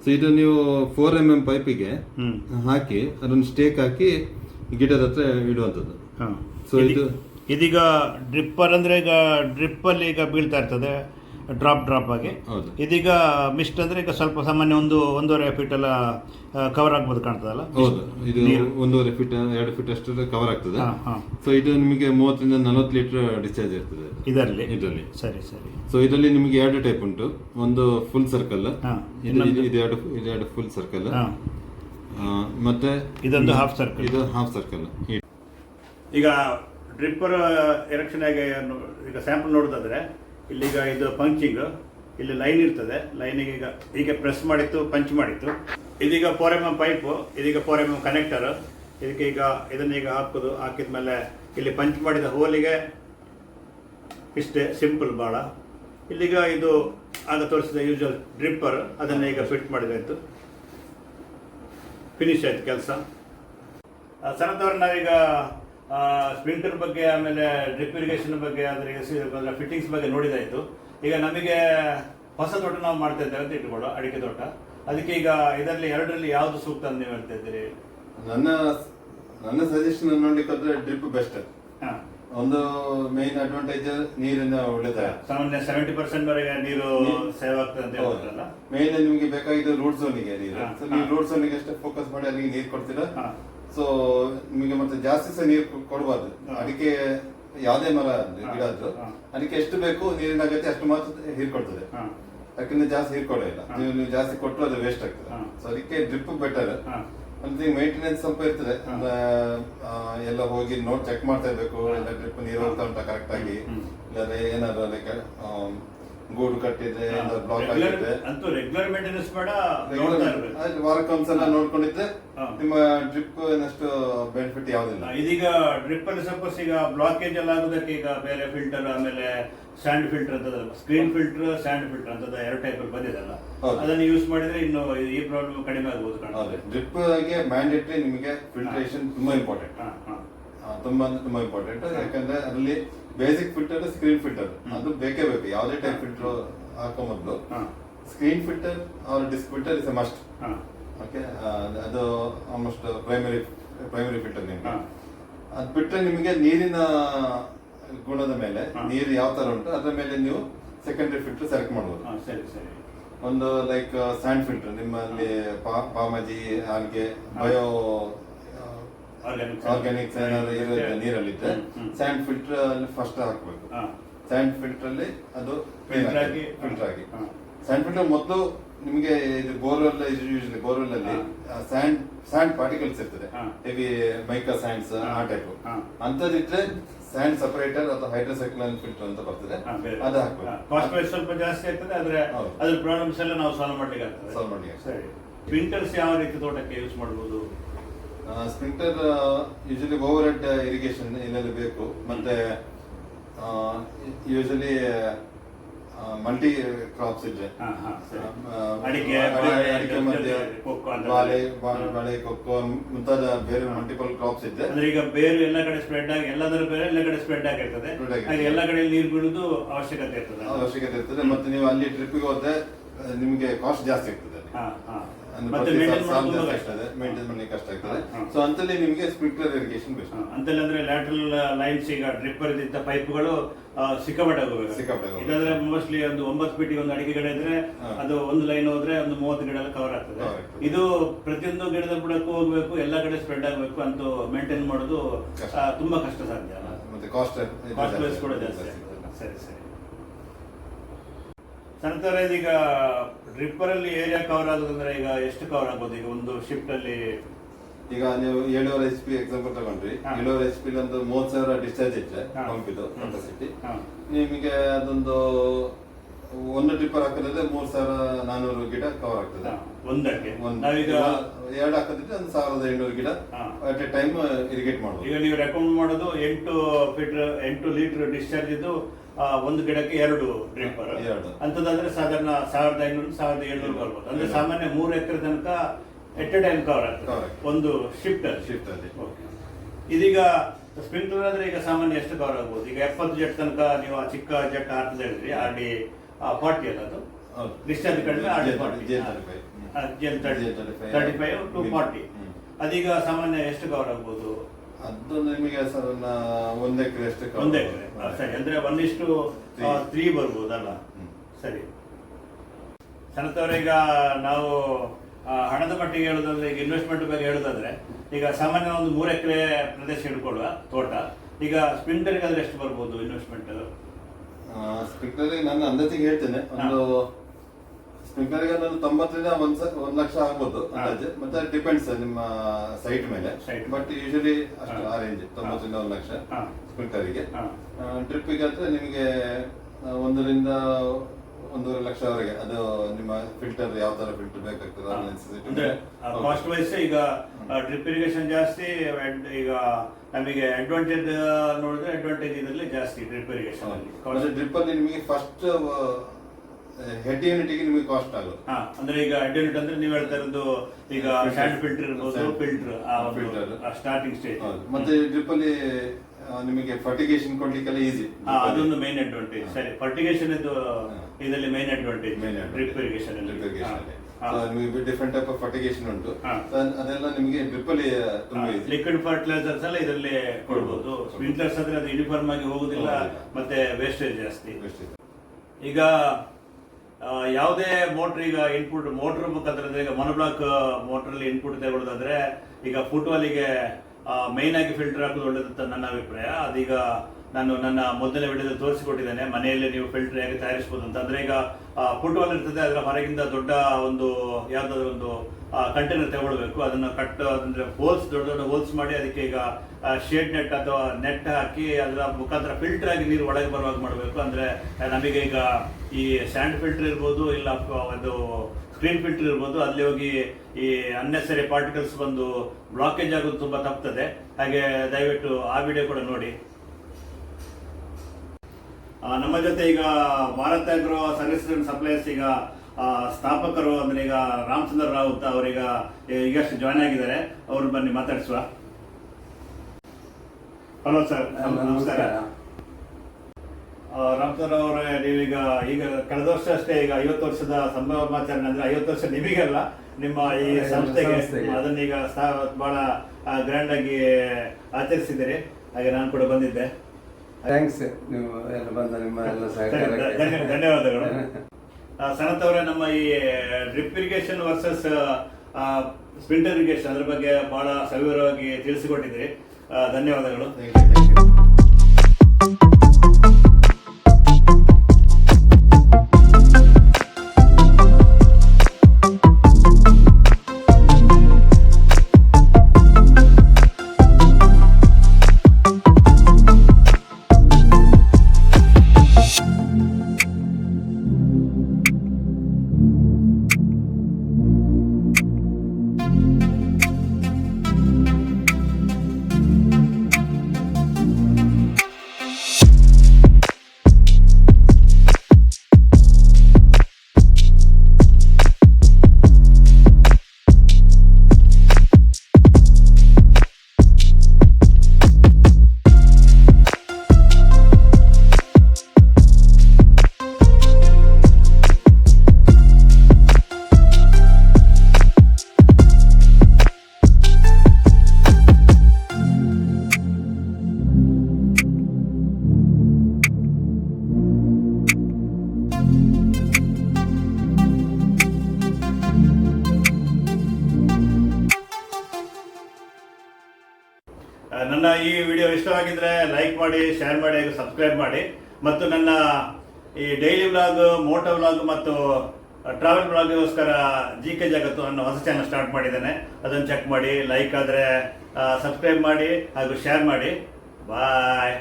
so ಇದು ನೀವು ಫೋರ್ ಎಂ ಎಂ ಪೈಪಿಗೆ ಹ್ಮ್. ಹಾಕಿ ಅದನ್ನು ಸ್ಟೇಕ್ ಹಾಕಿ ಗಿಡದ ಹತ್ರ ಇಡುವಂಥದ್ದು. ಹಾಂ. ಸೊ ಇದು ಇದೀಗ ಡ್ರಿಪ್ಪರ್ ಅಂದ್ರೆ ಈಗ ಡ್ರಿಪ್ಪಲ್ಲಿ ಈಗ ಬೀಳ್ತಾ ಇರ್ತದೆ. ಡ್ರಾಪ್ ಡ್ರಾಪ್ ಆಗಿ. ಹೌದು. ಇದೀಗ ಮಿಸ್ಟ್ ಅಂದ್ರೆ ಈಗ ಸ್ವಲ್ಪ ಸಾಮಾನ್ಯ ಒಂದು ಒಂದೂವರೆ ಫೀಟ್ ಎಲ್ಲ ಕವರ್ ಆಗ್ಬೋದು ಕಾಣ್ತದಲ್ಲ? ಹೌದು. ಇದು ನೀರು. ಒಂದೂವರೆ ಫೀಟ್ ಎರಡು ಫೀಟ್ ಅಷ್ಟು ಕವರ್ ಆಗ್ತದೆ. ಸೊ ಇದು ನಿಮಗೆ ಮೂವತ್ತರಿಂದ ನಲವತ್ತು ಲೀಟರ್ ಡಿಸ್ಚಾರ್ಜ್ ಇರ್ತದೆ. ಇದರಲ್ಲಿ? ಇದರಲ್ಲಿ. ಸರಿ ಸರಿ. ಸೊ ಇದರಲ್ಲಿ ನಿಮಗೆ ಎರಡು ಟೈಪ್ ಉಂಟು. ಒಂದು ಫುಲ್ ಸರ್ಕಲ್ ಇದೆರಡು ಇದು ಇದು- ಇದು ಎರಡು ಇದು ಎರಡು ಫುಲ್ ಸರ್ಕಲ್ ಹಾಂ. ಮತ್ತೆ ಇದೊಂದು ಹಾಫ್ ಸರ್ಕಲ್ ಇದು ಹಾಫ್ ಸರ್ಕಲ್ ಈಗ ಡ್ರಿಪ್ಪರ್ ಎರೆಕ್ಷನ್ ಆಗಿ ಈಗ ಸ್ಯಾಂಪಲ್ ನೋಡೋದಾದ್ರೆ ಇಲ್ಲೀಗ ಇದು ಪಂಚಿಂಗ್. ಇಲ್ಲಿ ಲೈನ್ ಇರ್ತದೆ. ಲೈನಿಗೆ ಈಗ ಈಗ ಪ್ರೆಸ್ ಮಾಡಿತ್ತು, ಪಂಚ್ ಮಾಡಿತ್ತು. ಇದೀಗ ಫೋರ್ ಎಂ ಎಂ ಪೈಪು, ಇದೀಗ ಫೋರ್ ಎಂ ಎಂ ಕನೆಕ್ಟರ್. ಇದಕ್ಕೆ ಈಗ ಇದನ್ನ ಈಗ ಹಾಕಿದ, ಹಾಕಿದ್ಮೇಲೆ ಇಲ್ಲಿ ಪಂಚ್ ಮಾಡಿದ ಹೋಲಿಗೆ ಇಷ್ಟೇ ಸಿಂಪಲ್ ಭಾಳ. ಇಲ್ಲಿಗ ಇದು ಆಗ ತೋರಿಸಿದ ಯೂಶಲ್ ಡ್ರಿಪ್ಪರ್ ಅದನ್ನು ಈಗ ಫಿಟ್ ಮಾಡಿದಾಯಿತು. ಫಿನಿಶ್ ಆಯ್ತು ಕೆಲಸ. ಸನತ್ ನಾವೀಗ ಸ್ಪ್ರಿಂಟರ್ ಬಗ್ಗೆ ಆಮೇಲೆ ಡ್ರಿಪ್ ಇರಿಗೇಷನ್ ಬಗ್ಗೆ ಅದರ ಫಿಟ್ಟಿಂಗ್ಸ್ ಬಗ್ಗೆ ನೋಡಿದಾಯ್ತು. ಈಗ ನಮಗೆ ಹೊಸ ತೋಟ ನಾವು ಮಾಡ್ತಾ ಇದ್ದೇವೆ ಅಂತ ಇಟ್ಕೊಳ್ಳೋ ಅಡಿಕೆ ತೋಟ. ಅದಕ್ಕೆ ಈಗ ಇದರಲ್ಲಿ ಎರಡರಲ್ಲಿ ಯಾವುದು ಸೂಕ್ತ ಅಂತ ನೀವು ಹೇಳ್ತಾ ಇದ್ದೀರಿ? ನನ್ನ ನನ್ನ ಸಜೆಷನ್ ನೋಡ್ಲಿಕ್ಕೆ ಡ್ರಿಪ್ ಬೆಸ್ಟ್ ಒಂದು ಮೇನ್ ಅಡ್ವಾಂಟೇಜ್ ನೀರಿನ ಉಳಿತಾಯ ಸಾಮಾನ್ಯ ಸೆವೆಂಟಿ ಪರ್ಸೆಂಟ್ ವರೆಗೆ ನೀರು ಸೇವ್ ಆಗ್ತದೆ ಮೇನ್ ನಿಮಗೆ ಬೇಕಾಗಿದ್ದು ರೂಟ್ ಝೋನಿಗೆ ನೀರು. ನೀವು. ರೂಟ್ ಝೋನಿಗೆ ಅಷ್ಟೇ ಫೋಕಸ್ ಮಾಡಿ ಅಲ್ಲಿಗೆ ನೀರು ಕೊಡ್ತೀರಾ? ಸೊ ನಿಮಗೆ ಮತ್ತೆ ಜಾಸ್ತಿ ಸಹ ನೀರು ಕೊಡಬಾರ್ದು. ಅದಕ್ಕೆ ಯಾವುದೇ ಮರ ಗಿಡ ಆದ್ರೂ ಅದಕ್ಕೆ ಎಷ್ಟು ಬೇಕು ನೀರಿನ ಅಗತ್ಯ ಅಷ್ಟು ಮಾತ್ರ ಹೀರ್ಕೊಳ್ತದೆ. ಯಾಕಂದ್ರೆ ಜಾಸ್ತಿ ಹೀರ್ಕೊಳ್ಳೋ ಇಲ್ಲ. ನೀವು ನೀವು ಜಾಸ್ತಿ ಕೊಟ್ಟರು ಅದು ವೇಸ್ಟ್ ಆಗ್ತದೆ. ಸೊ ಅದಕ್ಕೆ ಡ್ರಿಪ್ ಬೆಟರ್ ಅಂದ್ರೆ ಮೇಂಟೆನೆನ್ಸ್ ಸ್ವಲ್ಪ ಇರ್ತದೆ. ಎಲ್ಲ ಹೋಗಿ ನೋಡ್ ಚೆಕ್ ಮಾಡ್ತಾ ಇರ್ಬೇಕು. ಎಲ್ಲ ಡ್ರಿಪ್ ನೀರು ಹೋಗ್ತಾ ಉಂಟಾ ಕರೆಕ್ಟ್ ಆಗಿ. ಇಲ್ಲ ಇಲ್ಲಾಂದ್ರೆ ಏನಾದ್ರು ಲೈಕ್ ಗೂಡು ಕಟ್ಟಿದೆ ಬ್ಲಾಕ್ ಆಗಿದೆ ಅಂತೂ ರೆಗ್ಯುಲರ್ ಮೇಂಟೆನೆನ್ಸ್ ಬೇಡ ನೋಡ್ತಾ ಇರ್ಬೇಕು. ವಾರಕ್ಕೊಂದ್ಸಲ ನೋಡ್ಕೊಂಡಿದ್ರೆ ನಿಮ್ಮ ಡ್ರಿಪ್ ಏನಷ್ಟು ಬೆನಿಫಿಟ್ ಯಾವ್ದಿಲ್ಲ. ಇದೀಗ ಡ್ರಿಪ್ ಅಲ್ಲಿ ಸಪೋಸ್ ಈಗ ಬ್ಲಾಕೇಜ್ ಎಲ್ಲ ಆಗೋದಕ್ಕೆ ಈಗ ಬೇರೆ ಫಿಲ್ಟರ್ ಆಮೇಲೆ ಸ್ಯಾಂಡ್ ಫಿಲ್ಟರ್ ಅಂತದಲ್ಲ ಸ್ಕ್ರೀನ್ ಫಿಲ್ಟರ್ ಸ್ಯಾಂಡ್ ಫಿಲ್ಟರ್ ಅಂತ ಎರಡು ಟೈಪ್ ಅಲ್ಲಿ ಬಂದಿದಲ್ಲ. ಅದನ್ನ ಯೂಸ್ ಮಾಡಿದ್ರೆ ಇನ್ನು ಈ ಪ್ರಾಬ್ಲಮ್ ಕಡಿಮೆ ಆಗ್ಬೋದು ಹೌದು ಕಾಣುತ್ತೆ ಡ್ರಿಪ್ಗೆ ಮ್ಯಾಂಡೇಟರಿ ನಿಮಗೆ ಫಿಲ್ಟ್ರೇಷನ್ ತುಂಬಾ ಇಂಪಾರ್ಟೆಂಟ್. ತುಂಬಾ ಅಂದ್ರೆ ತುಂಬಾ ಇಂಪಾರ್ಟೆಂಟ್. ಯಾಕಂದ್ರೆ ಅಲ್ಲಿ ಬೇಸಿಕ್ ಫಿಲ್ಟರ್ ಸ್ಕ್ರೀನ್ ಫಿಲ್ಟರ್ ಅದು ಬೇಕೇ ಬೇಕು. ಯಾವುದೇ ಟೈಪ್ ಫಿಲ್ಟರ್ ಹಾಕೋ ಮೊದಲು. Screen filter or disc filter is a must okay ಅದು ಆಲ್ಮೋಸ್ಟ್ ಪ್ರೈಮರಿ ಪ್ರೈಮರಿ ಫಿಲ್ಟರ್ ನಿಮಗೆ. ಅದು ಬಿಟ್ಟರೆ ನಿಮಗೆ ನೀರಿನ ಗುಣದ ಮೇಲೆ. ನೀರು ಯಾವ ತರ ಉಂಟು ಅದರ ಮೇಲೆ ನೀವು ಸೆಕೆಂಡರಿ ಫಿಲ್ಟರ್ ಸೆಲೆಕ್ಟ್ ಮಾಡ್ಬೋದು. ಸರಿ ಸರಿ. ಒಂದು ಲೈಕ್ ಸ್ಯಾಂಡ್ ಫಿಲ್ಟರ್ ನಿಮ್ಮಲ್ಲಿ ಪಾಮಜಿ ಹಾಗೆ ಬಯೋ ಆರ್ಗ್ಯಾನಿಕ್ ಏನಾದ್ರು ಹ್ಮ್. ಸ್ಯಾಂಡ್ ಫಿಲ್ಟರ್ ಅಲ್ಲಿ ಫಸ್ಟ್ ಹಾಕ್ಬೇಕು. ಸ್ಯಾಂಡ್ ಫಿಲ್ಟರ್ ಅಲ್ಲಿ ಅದು Filter ಆಗಿ ಫಿಲ್ಟರ್ ಆಗಿ. ಸ್ಯಾಂಡ್ ಫಿಲ್ಟರ್ ಮೊದಲು ನಿಮಗೆ ಇದು ಬೋರ್ವೆಲ್ ಯೂಶಲಿ ಬೋರ್ವೆಲ್ ಅಲ್ಲಿ ಸ್ಯಾಂಡ್ ಸ್ಯಾಂಡ್ ಪಾರ್ಟಿಕಲ್ಸ್ ಇರ್ತದೆ. Heavy mica sands. ಆ ಟೈಪ್ ಅಂತದಿಟ್ರೆ ಅಂತದಿದ್ರೆ ಸ್ಯಾಂಡ್ ಸೆಪರೇಟರ್ ಅಥವಾ ಹೈಡ್ರೋಸೈಕ್ಲೈನ್ ಫಿಲ್ಟರ್ ಅಂತ ಬರ್ತದೆ. ಅದು ಹಾಕ್ಬೇಕು. ಕಾಸ್ಟ್ ಸ್ವಲ್ಪ ಜಾಸ್ತಿ ಆಗ್ತದೆ ಆದ್ರೆ. ಅದ್ರ ಪ್ರಾಬ್ಲಮ್ಸ್ ಎಲ್ಲ ನಾವು ಸಾಲ್ವ್ ಮಾಡ್ಲಿಕ್ಕೆ ಸಾಲ್ವ್ ಮಾಡ್ಲಿಕ್ಕೆ ಪ್ರಿಂಟರ್ಸ್ ಯಾವ ರೀತಿ ತೋಟಕ್ಕೆ ಯೂಸ್ ಮಾಡ್ಬೋದು? Sprinkler usually overhead irrigation ಎಲ್ಲೆಲ್ಲಿ ಬೇಕು ಮತ್ತೆ ಯೂಶಲಿ ಮಲ್ಟಿ ಕ್ರಾಪ್ಸ್ ಇದೆ. ಅಡಿಕೆ, ಮತ್ತೆ ಬಾಳೆ ಬಾಳೆ ಕೊಕ್ಕೋ ಮುಂತಾದ ಬೇರೆ ಮಲ್ಟಿಪಲ್ ಕ್ರಾಪ್ಸ್ ಇದೆ. ಅಂದ್ರೆ ಈಗ ಬೇರೆ ಎಲ್ಲ ಕಡೆ ಸ್ಪ್ರೆಡ್ ಆಗಿ ಎಲ್ಲದರ ಬೇರೆ ಎಲ್ಲ ಕಡೆ ಸ್ಪ್ರೆಡ್ ಆಗಿರ್ತದೆ. ಎಲ್ಲ ಕಡೆ ನೀರು ಬೀಳುದು ಅವಶ್ಯಕತೆ ಇರ್ತದೆ. ಅವಶ್ಯಕತೆ ಇರ್ತದೆ. ಮತ್ತೆ ನೀವು ಅಲ್ಲಿ ಟ್ರಿಪ್ಗೆ ಹೋದ್ರೆ ನಿಮಗೆ ಕಾಸ್ಟ್ ಜಾಸ್ತಿ ಇರ್ತದೆ. ಅಂದ್ರೆ ಮತ್ತೆ ಪ್ರತಿ ಮೇಂಟೈನ್ ಸಾಲ್ ಮಾಡೋದು ತುಂಬಾ ಜಾಸ್ತಿ ಕಷ್ಟ ಆಗ್ತದೆ ಮೇಂಟೈನ್ ಮಾಡ್ಲಿಕ್ಕೆ ಕಷ್ಟ ಆಗ್ತದೆ ಹಾ, ಹಾ. ಸೊ ಅಂತಲ್ಲಿ ನಿಮಗೆ ಸ್ಪ್ರಿಂಕ್ಲರ್ ಇರಿಗೇಷನ್ ಬೆಸ್ಟ್ ಅಂತಲ್ಲಿ ಅಂದ್ರೆ ಲ್ಯಾಟ್ರಲ್ ಲೈನ್ಸ್ ಈಗ ಡ್ರಿಪ್ಪರ್ ಇದ್ದ ಪೈಪ್ಗಳು ಸಿಕ್ಕಾಪಟ್ಟೆ ಹೋಗಬೇಕು ಸಿಕ್ಕಾಪಟ್ಟೆ ಹೋಗ್ಬೇಕು. ಇದಾದ್ರೆ ಮೋಸ್ಟ್ಲಿ ಒಂದು ಒಂಬತ್ತು ಫೀಟಿಗೆ ಒಂದು ಅಡಿಕೆ ಗಿಡ ಇದ್ರೆ ಹಾ. ಅದು ಒಂದು ಲೈನ್ ಹೋದ್ರೆ ಒಂದು ಮೂವತ್ತು ಗಿಡ ಎಲ್ಲ ಕವರ್ ಆಗ್ತದೆ Cover ಆಗ್ತದೆ. ಇದು ಪ್ರತಿಯೊಂದು ಗಿಡದ ಬುಡಕ್ಕೂ ಹೋಗ್ಬೇಕು ಎಲ್ಲ ಕಡೆ ಸ್ಪ್ರೆಡ್ ಆಗಬೇಕು ಅಂತ ಮೇಂಟೈನ್ ಮಾಡೋದು ಕಷ್ಟ. ಆ, ತುಂಬಾ ಕಷ್ಟ ಸಾಧ್ಯ ಮತ್ತೆ ಕಾಸ್ಟ್ ಕಾಸ್ಟ್ ಕೂಡ ಜಾಸ್ತಿ ಆಗ್ತದೆ ಸರಿ ಸರಿ ಸಂತರ ಈಗ ಡ್ರಿಪ್ಪರ್ ಅಲ್ಲಿ ಏರಿಯಾ ಕವರ್ ಆಗೋದಂದ್ರೆ ಈಗ ಎಷ್ಟು ಕವರ್ ಆಗ್ಬೋದು? ಈಗ ಒಂದು ಶಿಫ್ಟ್ ಅಲ್ಲಿ ಈಗ ನೀವು ಏಳುವರೆ ಎಚ್ ಪಿ ಎಕ್ಸಾಂಪಲ್ ತಗೊಂಡ್ರಿ. ಏಳುವರೆ ಎಚ್ ಪಿ ಒಂದು ಮೂವತ್ ಸಾವಿರ ಡಿಸ್ಚಾರ್ಜ್ ಹಾ. ಪಂಪ್ ಇದು. ಕೆಪಾಸಿಟಿ ನಿಮಗೆ ಅದೊಂದು ಒಂದು ಡ್ರಿಪ್ಪರ್ ಹಾಕಿದ್ರೆ ಮೂರ್ ಸಾವಿರ ನಾನೂರು ಗಿಡ ಕವರ್ ಆಗ್ತದೆ. ಒಂದಕ್ಕೆ. ಎರಡು ಹಾಕಿದ್ರೆ ಒಂದು ಸಾವಿರದ ಎಂಟುನೂರು ಗಿಡ. ಅಟ್ ಎ ಟೈಮ್ ಇರಿಗೇಟ್ ಮಾಡಬಹುದು ಈಗ ನೀವು ರೆಕಮೆಂಡ್ ಮಾಡೋದು ಎಂಟು ಫೀಟರ್ ಎಂಟು ಲೀಟರ್ ಡಿಸ್ಚಾರ್ಜ್ ಇದ್ದು ಒಂದು ಗಿಡಕ್ಕೆ ಎರಡು ಡ್ರಿಪ್ಪರ್ ಎರಡು. ಅಂತದಂದ್ರೆ ಸಾಧಾರಣ ಸಾವಿರದ ಐನೂರು ಸಾವಿರದ ಏಳ್ನೂರು ಬರ್ಬೋದು ಅಂದ್ರೆ. ಸಾಮಾನ್ಯ ಮೂರು ಎಕರೆ ತನಕ ಎಟ್ ಎ ಟೈಮ್ ಕವರ್ ಆಗ್ತದೆ Cover ಆಗ್ತದೆ. ಒಂದು ಶಿಫ್ಟ್ ಶಿಫ್ಟ್ ಅಲ್ಲಿ. ಇದೀಗ ಸ್ಪ್ರಿಂಕ್ಲರ್ ಅಂದ್ರೆ ಈಗ ಸಾಮಾನ್ಯ ಎಷ್ಟು ಕವರ್ ಆಗ್ಬೋದು ಈಗ ಎಪ್ಪತ್ತು ಜೆಟ್ ತನಕ ನೀವು ಆ ಚಿಕ್ಕ ಜೆಟ್ ಹಾಕ್ತಾ ಹೇಳಿದ್ರಿ ಆರ್ ಡಿ ಫಾರ್ಟಿ ಅಲ್ಲ ಅದು ಹೌದು. ಡಿಸ್ಚಾರ್ಜ್ ಕಡಿಮೆ R D J- forty J35. G L thirty five two forty ಹ್ಮ್. ಅದೀಗ ಸಾಮಾನ್ಯ ಎಷ್ಟು ಕವರ್ ಆಗ್ಬೋದು ಅದು ನಿಮಗೆ ಸರ್ ಒಂದ್ ಎಕರೆ ಅಷ್ಟು cover ಒಂದೇ ಎಕರೆ. ಸರಿ. ಅಂದ್ರೆ ಒನ್ ಇಷ್ಟು. ತ್ರೀ ಬರ್ಬೋದಲ್ಲ? ಸರಿ. ಸನತವ್ರೆ ಈಗ ನಾವು ಹಣದ ಮಟ್ಟಿಗೆ ಹೇಳೋದಂದ್ರೆ ಈಗ ಇನ್ವೆಸ್ಟ್ಮೆಂಟ್ ಬಗ್ಗೆ ಹೇಳೋದಾದ್ರೆ ಈಗ ಸಾಮಾನ್ಯ ಒಂದು ಮೂರು ಎಕರೆ ಪ್ರದೇಶ ಹಿಡ್ಕೊಳ್ಳುವ ತೋಟ. ಈಗ ಸ್ಪ್ರಿಂಟರ್ಗೆ ಆದ್ರೆ ಎಷ್ಟು ಬರ್ಬೋದು ಇನ್ವೆಸ್ಟ್ಮೆಂಟ್ ಸ್ಪ್ರಿಂಕ್ಲರ್ ನಾನು ಅಂದಾಜಿಗೆ ಹೇಳ್ತೇನೆ. ಒಂದು ಸ್ಪ್ರಿಂಕ್ಲರ್ ನಾನು ತೊಂಬತ್ತರಿಂದ ಒಂದ್ ಒಂದ್ ಲಕ್ಷ ಆಗ್ಬೋದು. ಅಂದಾಜು. ಮತ್ತೆ ಡಿಪೆಂಡ್ಸ್ ನಿಮ್ಮ ಸೈಟ್ ಮೇಲೆ. ಬಟ್ ಯೂಶಲಿ ಅಷ್ಟು ಆ ರೇಂಜ್ ತೊಂಬತ್ತರಿಂದ ಒಂದ್ ಲಕ್ಷ ಹಾ. ಸ್ಪ್ರಿಂಕ್ಲರಿಗೆ ಹಾ. ಡ್ರಿಪ್ಪಿಗೆ ಅಂತ ನಿಮಗೆ ಒಂದರಿಂದ ಒಂದೂವರೆ ಲಕ್ಷವರೆಗೆ ಅದು ನಿಮ್ಮ ಫಿಲ್ಟರ್ ಯಾವ ತರ ಫಿಲ್ಟರ್ ಬೇಕಾಗ್ತದೆ ಅದ್ರ ಅಂದ್ರೆ ಕಾಸ್ಟ್ ವೈಸ್ ಈಗ ಡ್ರಿಪ್ ಇರಿಗೇಷನ್ ಜಾಸ್ತಿ ಈಗ ನಮಗೆ ಅಡ್ವಾಂಟೇಜ್ ನೋಡಿದ್ರೆ ಅಡ್ವಾಂಟೇಜ್ ಇದರಲ್ಲಿ ಜಾಸ್ತಿ ಡ್ರಿಪ್ ಇರಿಗೇಷನ್ ಡ್ರಿಪ್ ಅಲ್ಲಿ. ನಿಮಗೆ ಫಸ್ಟ್ ಹೆಡ್ ಯೂನಿಟ್ಗೆ ನಿಮಗೆ ಕಾಸ್ಟ್ ಆಗುತ್ತೆ ಹಾ ಅಂದ್ರೆ ಈಗ ಅಡ್ವಾಂಟೇಜ್ ಅಂದ್ರೆ ನೀವು ಹೇಳ್ತಾ ಇರೋದು ಈಗ ಹ್ಯಾಂಡ್ ಫಿಲ್ಟರ್ ಇರ್ಬೋದು ಫಿಲ್ಟರ್ Filter. ಸ್ಟಾರ್ಟಿಂಗ್ ಸ್ಟೇಜ್ ಹೌದು. ಮತ್ತೆ ಡ್ರಿಪ್ ಅಲ್ಲಿ ಆ, ನಿಮಗೆ ಫರ್ಟಿಗೇಷನ್ ಕೊಡ್ಲಿಕ್ಕೆಲ್ಲ ಈಸಿ ಅದೊಂದು ಮೇನ್ ಅಡ್ವಾಂಟೇಜ್ ಸರಿ ಫರ್ಟಿಗೇಷನ್ ಇದು. ಇದರಲ್ಲಿ ಮೇನ್ ಅಡ್ವಾಂಟೇಜ್ ಡ್ರಿಪ್ ಇರಿಗೇಷನ್. ನಿಮಗೆ ಡಿಫ್ರೆಂಟ್ ಟೈಪ್ ಆಫ್ ಫರ್ಟಿಗೇಷನ್ ಉಂಟು. ಹಾ. So, ಅದೆಲ್ಲ ನಿಮಗೆ ಡ್ರಿಪ್ ಅಲ್ಲಿ ತುಂಬಾ ಈಸಿ ಲಿಕ್ವಿಡ್ ಫರ್ಟಿಲೈಸರ್ಸ್ ಎಲ್ಲ ಇದರಲ್ಲಿ ಕೊಡ್ಬೋದು. ಸ್ಪ್ರಿಂಕ್ಲರ್ಸ್ ಅಂದ್ರೆ ಅದು ಯೂನಿಫಾರ್ಮ್ ಆಗಿ ಹೋಗುದಿಲ್ಲ. ಮತ್ತೆ ವೇಸ್ಟೇಜ್ ಜಾಸ್ತಿ. ಈಗ ಆ, ಯಾವುದೇ ಮೋಟರ್ ಈಗ ಇನ್ಪುಟ್ ಮೋಟರ್ ಮುಖಾಂತರ ಈಗ ಈಗ ಬ್ಲಾಕ್ ಮೋಟರ್ ಅಲ್ಲಿ ಇನ್ಪುಟ್ ತಗೊಳ್ಳೋದಾದ್ರೆ ಈಗ ಫುಟ್ಬಾಲಿಗೆ ಮೈನ್ ಆಗಿ ಫಿಲ್ಟರ್ ಹಾಕೋದು ಒಳ್ಳೇದಂತ ನನ್ನ ಅಭಿಪ್ರಾಯ. ಅದೀಗ ನಾನು ನನ್ನ ಮೊದಲನೇ ವಿಡಿಯೋದಲ್ಲಿ ತೋರಿಸಿಕೊಟ್ಟಿದ್ದೇನೆ. ಮನೆಯಲ್ಲಿ ನೀವು ಫಿಲ್ಟರ್ ಹೇಗೆ ತಯಾರಿಸಬಹುದು ಅಂತ. ಅಂದ್ರೆ ಈಗ ಫುಟ್ಬಾಲ್ ಇರ್ತದೆ, ಅದರ ಹೊರಗಿಂದ ದೊಡ್ಡ ಒಂದು, ಯಾವ್ದಾದ್ರು ಒಂದು ಕಂಟೈನರ್ ತಗೊಳ್ಬೇಕು. ಅದನ್ನ ಕಟ್ ಅಂದ್ರೆ ಹೋಲ್ಸ್ ದೊಡ್ಡ ದೊಡ್ಡ ಹೋಲ್ಸ್ ಮಾಡಿ ಅದಕ್ಕೆ ಈಗ ಶೇಡ್ ನೆಟ್ ಅಥವಾ ನೆಟ್ ಹಾಕಿ ಅದರ ಮುಖಾಂತರ ಫಿಲ್ಟರ್ ಆಗಿ ನೀರು ಒಳಗೆ ಬರುವಾಗ ಮಾಡಬೇಕು. ಅಂದ್ರೆ ನಮಗೆ ಈಗ ಈ ಸ್ಯಾಂಡ್ ಫಿಲ್ಟರ್ ಇರ್ಬೋದು, ಇಲ್ಲ ಒಂದು ಸ್ಕ್ರೀನ್ ಫಿಲ್ಟರ್ ಇರ್ಬೋದು, ಅಲ್ಲಿ ಹೋಗಿ ಈ ಅನ್ನೆಸರಿ ಪಾರ್ಟಿಕಲ್ಸ್ ಬಂದು ಬ್ಲಾಕೇಜ್ ಆಗೋದು ತುಂಬಾ ತಪ್ತದೆ. ಹಾಗೆ ದಯವಿಟ್ಟು ಆ ವಿಡಿಯೋ ಕೂಡ ನೋಡಿ. ನಮ್ಮ ಜೊತೆ ಈಗ ಭಾರತ ಆಗ್ರೋ ಸರ್ವಿಸ್ ಸಪ್ಲೈಸ್ ಈಗ ಸ್ಥಾಪಕರು ಅಂದ್ರೆ ಈಗ ರಾಮಚಂದ್ರ ರಾವುತ್ ಅವರೀಗ ಈಗಷ್ಟು ಜಾಯ್ನ್ ಆಗಿದ್ದಾರೆ. ಅವ್ರು ಬನ್ನಿ ಮಾತಾಡಿಸುವ. ಹಲೋ ಸರ್ ನಮಸ್ಕಾರ. ರಾಮಚಂದ್ರ ಅವರೇ ನೀವೀಗ ಈಗ ಕಳೆದ ವರ್ಷ ಅಷ್ಟೇ ಈಗ ಐವತ್ತು ವರ್ಷದ ಸಂಭ್ರಮಾಚರಣೆ ಅಂದ್ರೆ ಐವತ್ತು ವರ್ಷ ನಿಮಗೆಲ್ಲ ನಿಮ್ಮ ಈ ಸಂಸ್ಥೆಗೆ. ಅದನ್ನೀಗ ಬಹಳ ಗ್ರ್ಯಾಂಡ್ ಆಗಿ ಆಚರಿಸಿದ್ದೀರಿ. ಹಾಗೆ ನಾನು ಕೂಡ ಬಂದಿದ್ದೆ. ಥ್ಯಾಂಕ್ಸ್ ನೀವು ಎಲ್ಲ ಬಂದ ನಿಮ್ಮ ಎಲ್ಲ ಧನ್ಯವಾದಗಳು. [laughs] ಆ, ಸನತ್ ಅವರೇ ನಮ್ಮ ಈ drip irrigation versus sprint irrigation ಅದ್ರ ಬಗ್ಗೆ ಬಹಳ ಸವಿವರವಾಗಿ ತಿಳಿಸಿಕೊಟ್ಟಿದ್ರಿ ಆ, ಧನ್ಯವಾದಗಳು. ಸಬ್ಸ್ಕ್ರೈಬ್ ಮಾಡಿ. ಮತ್ತು ನನ್ನ ಈ ಡೈಲಿ ವ್ಲಾಗ್ ಮೋಟೋ ವ್ಲಾಗ್ ಮತ್ತು ಟ್ರಾವೆಲ್ ವ್ಲಾಗ್ಗೋಸ್ಕರ ಜಿ ಕೆ ಜಗತ್ತು ಅನ್ನೋ ಹೊಸ ಚಾನಲ್ ಸ್ಟಾರ್ಟ್ ಮಾಡಿದ್ದೇನೆ. ಅದನ್ನು ಚೆಕ್ ಮಾಡಿ ಲೈಕ್ ಆದರೆ ಸಬ್ಸ್ಕ್ರೈಬ್ ಮಾಡಿ ಹಾಗೂ ಶೇರ್ ಮಾಡಿ. ಬಾಯ್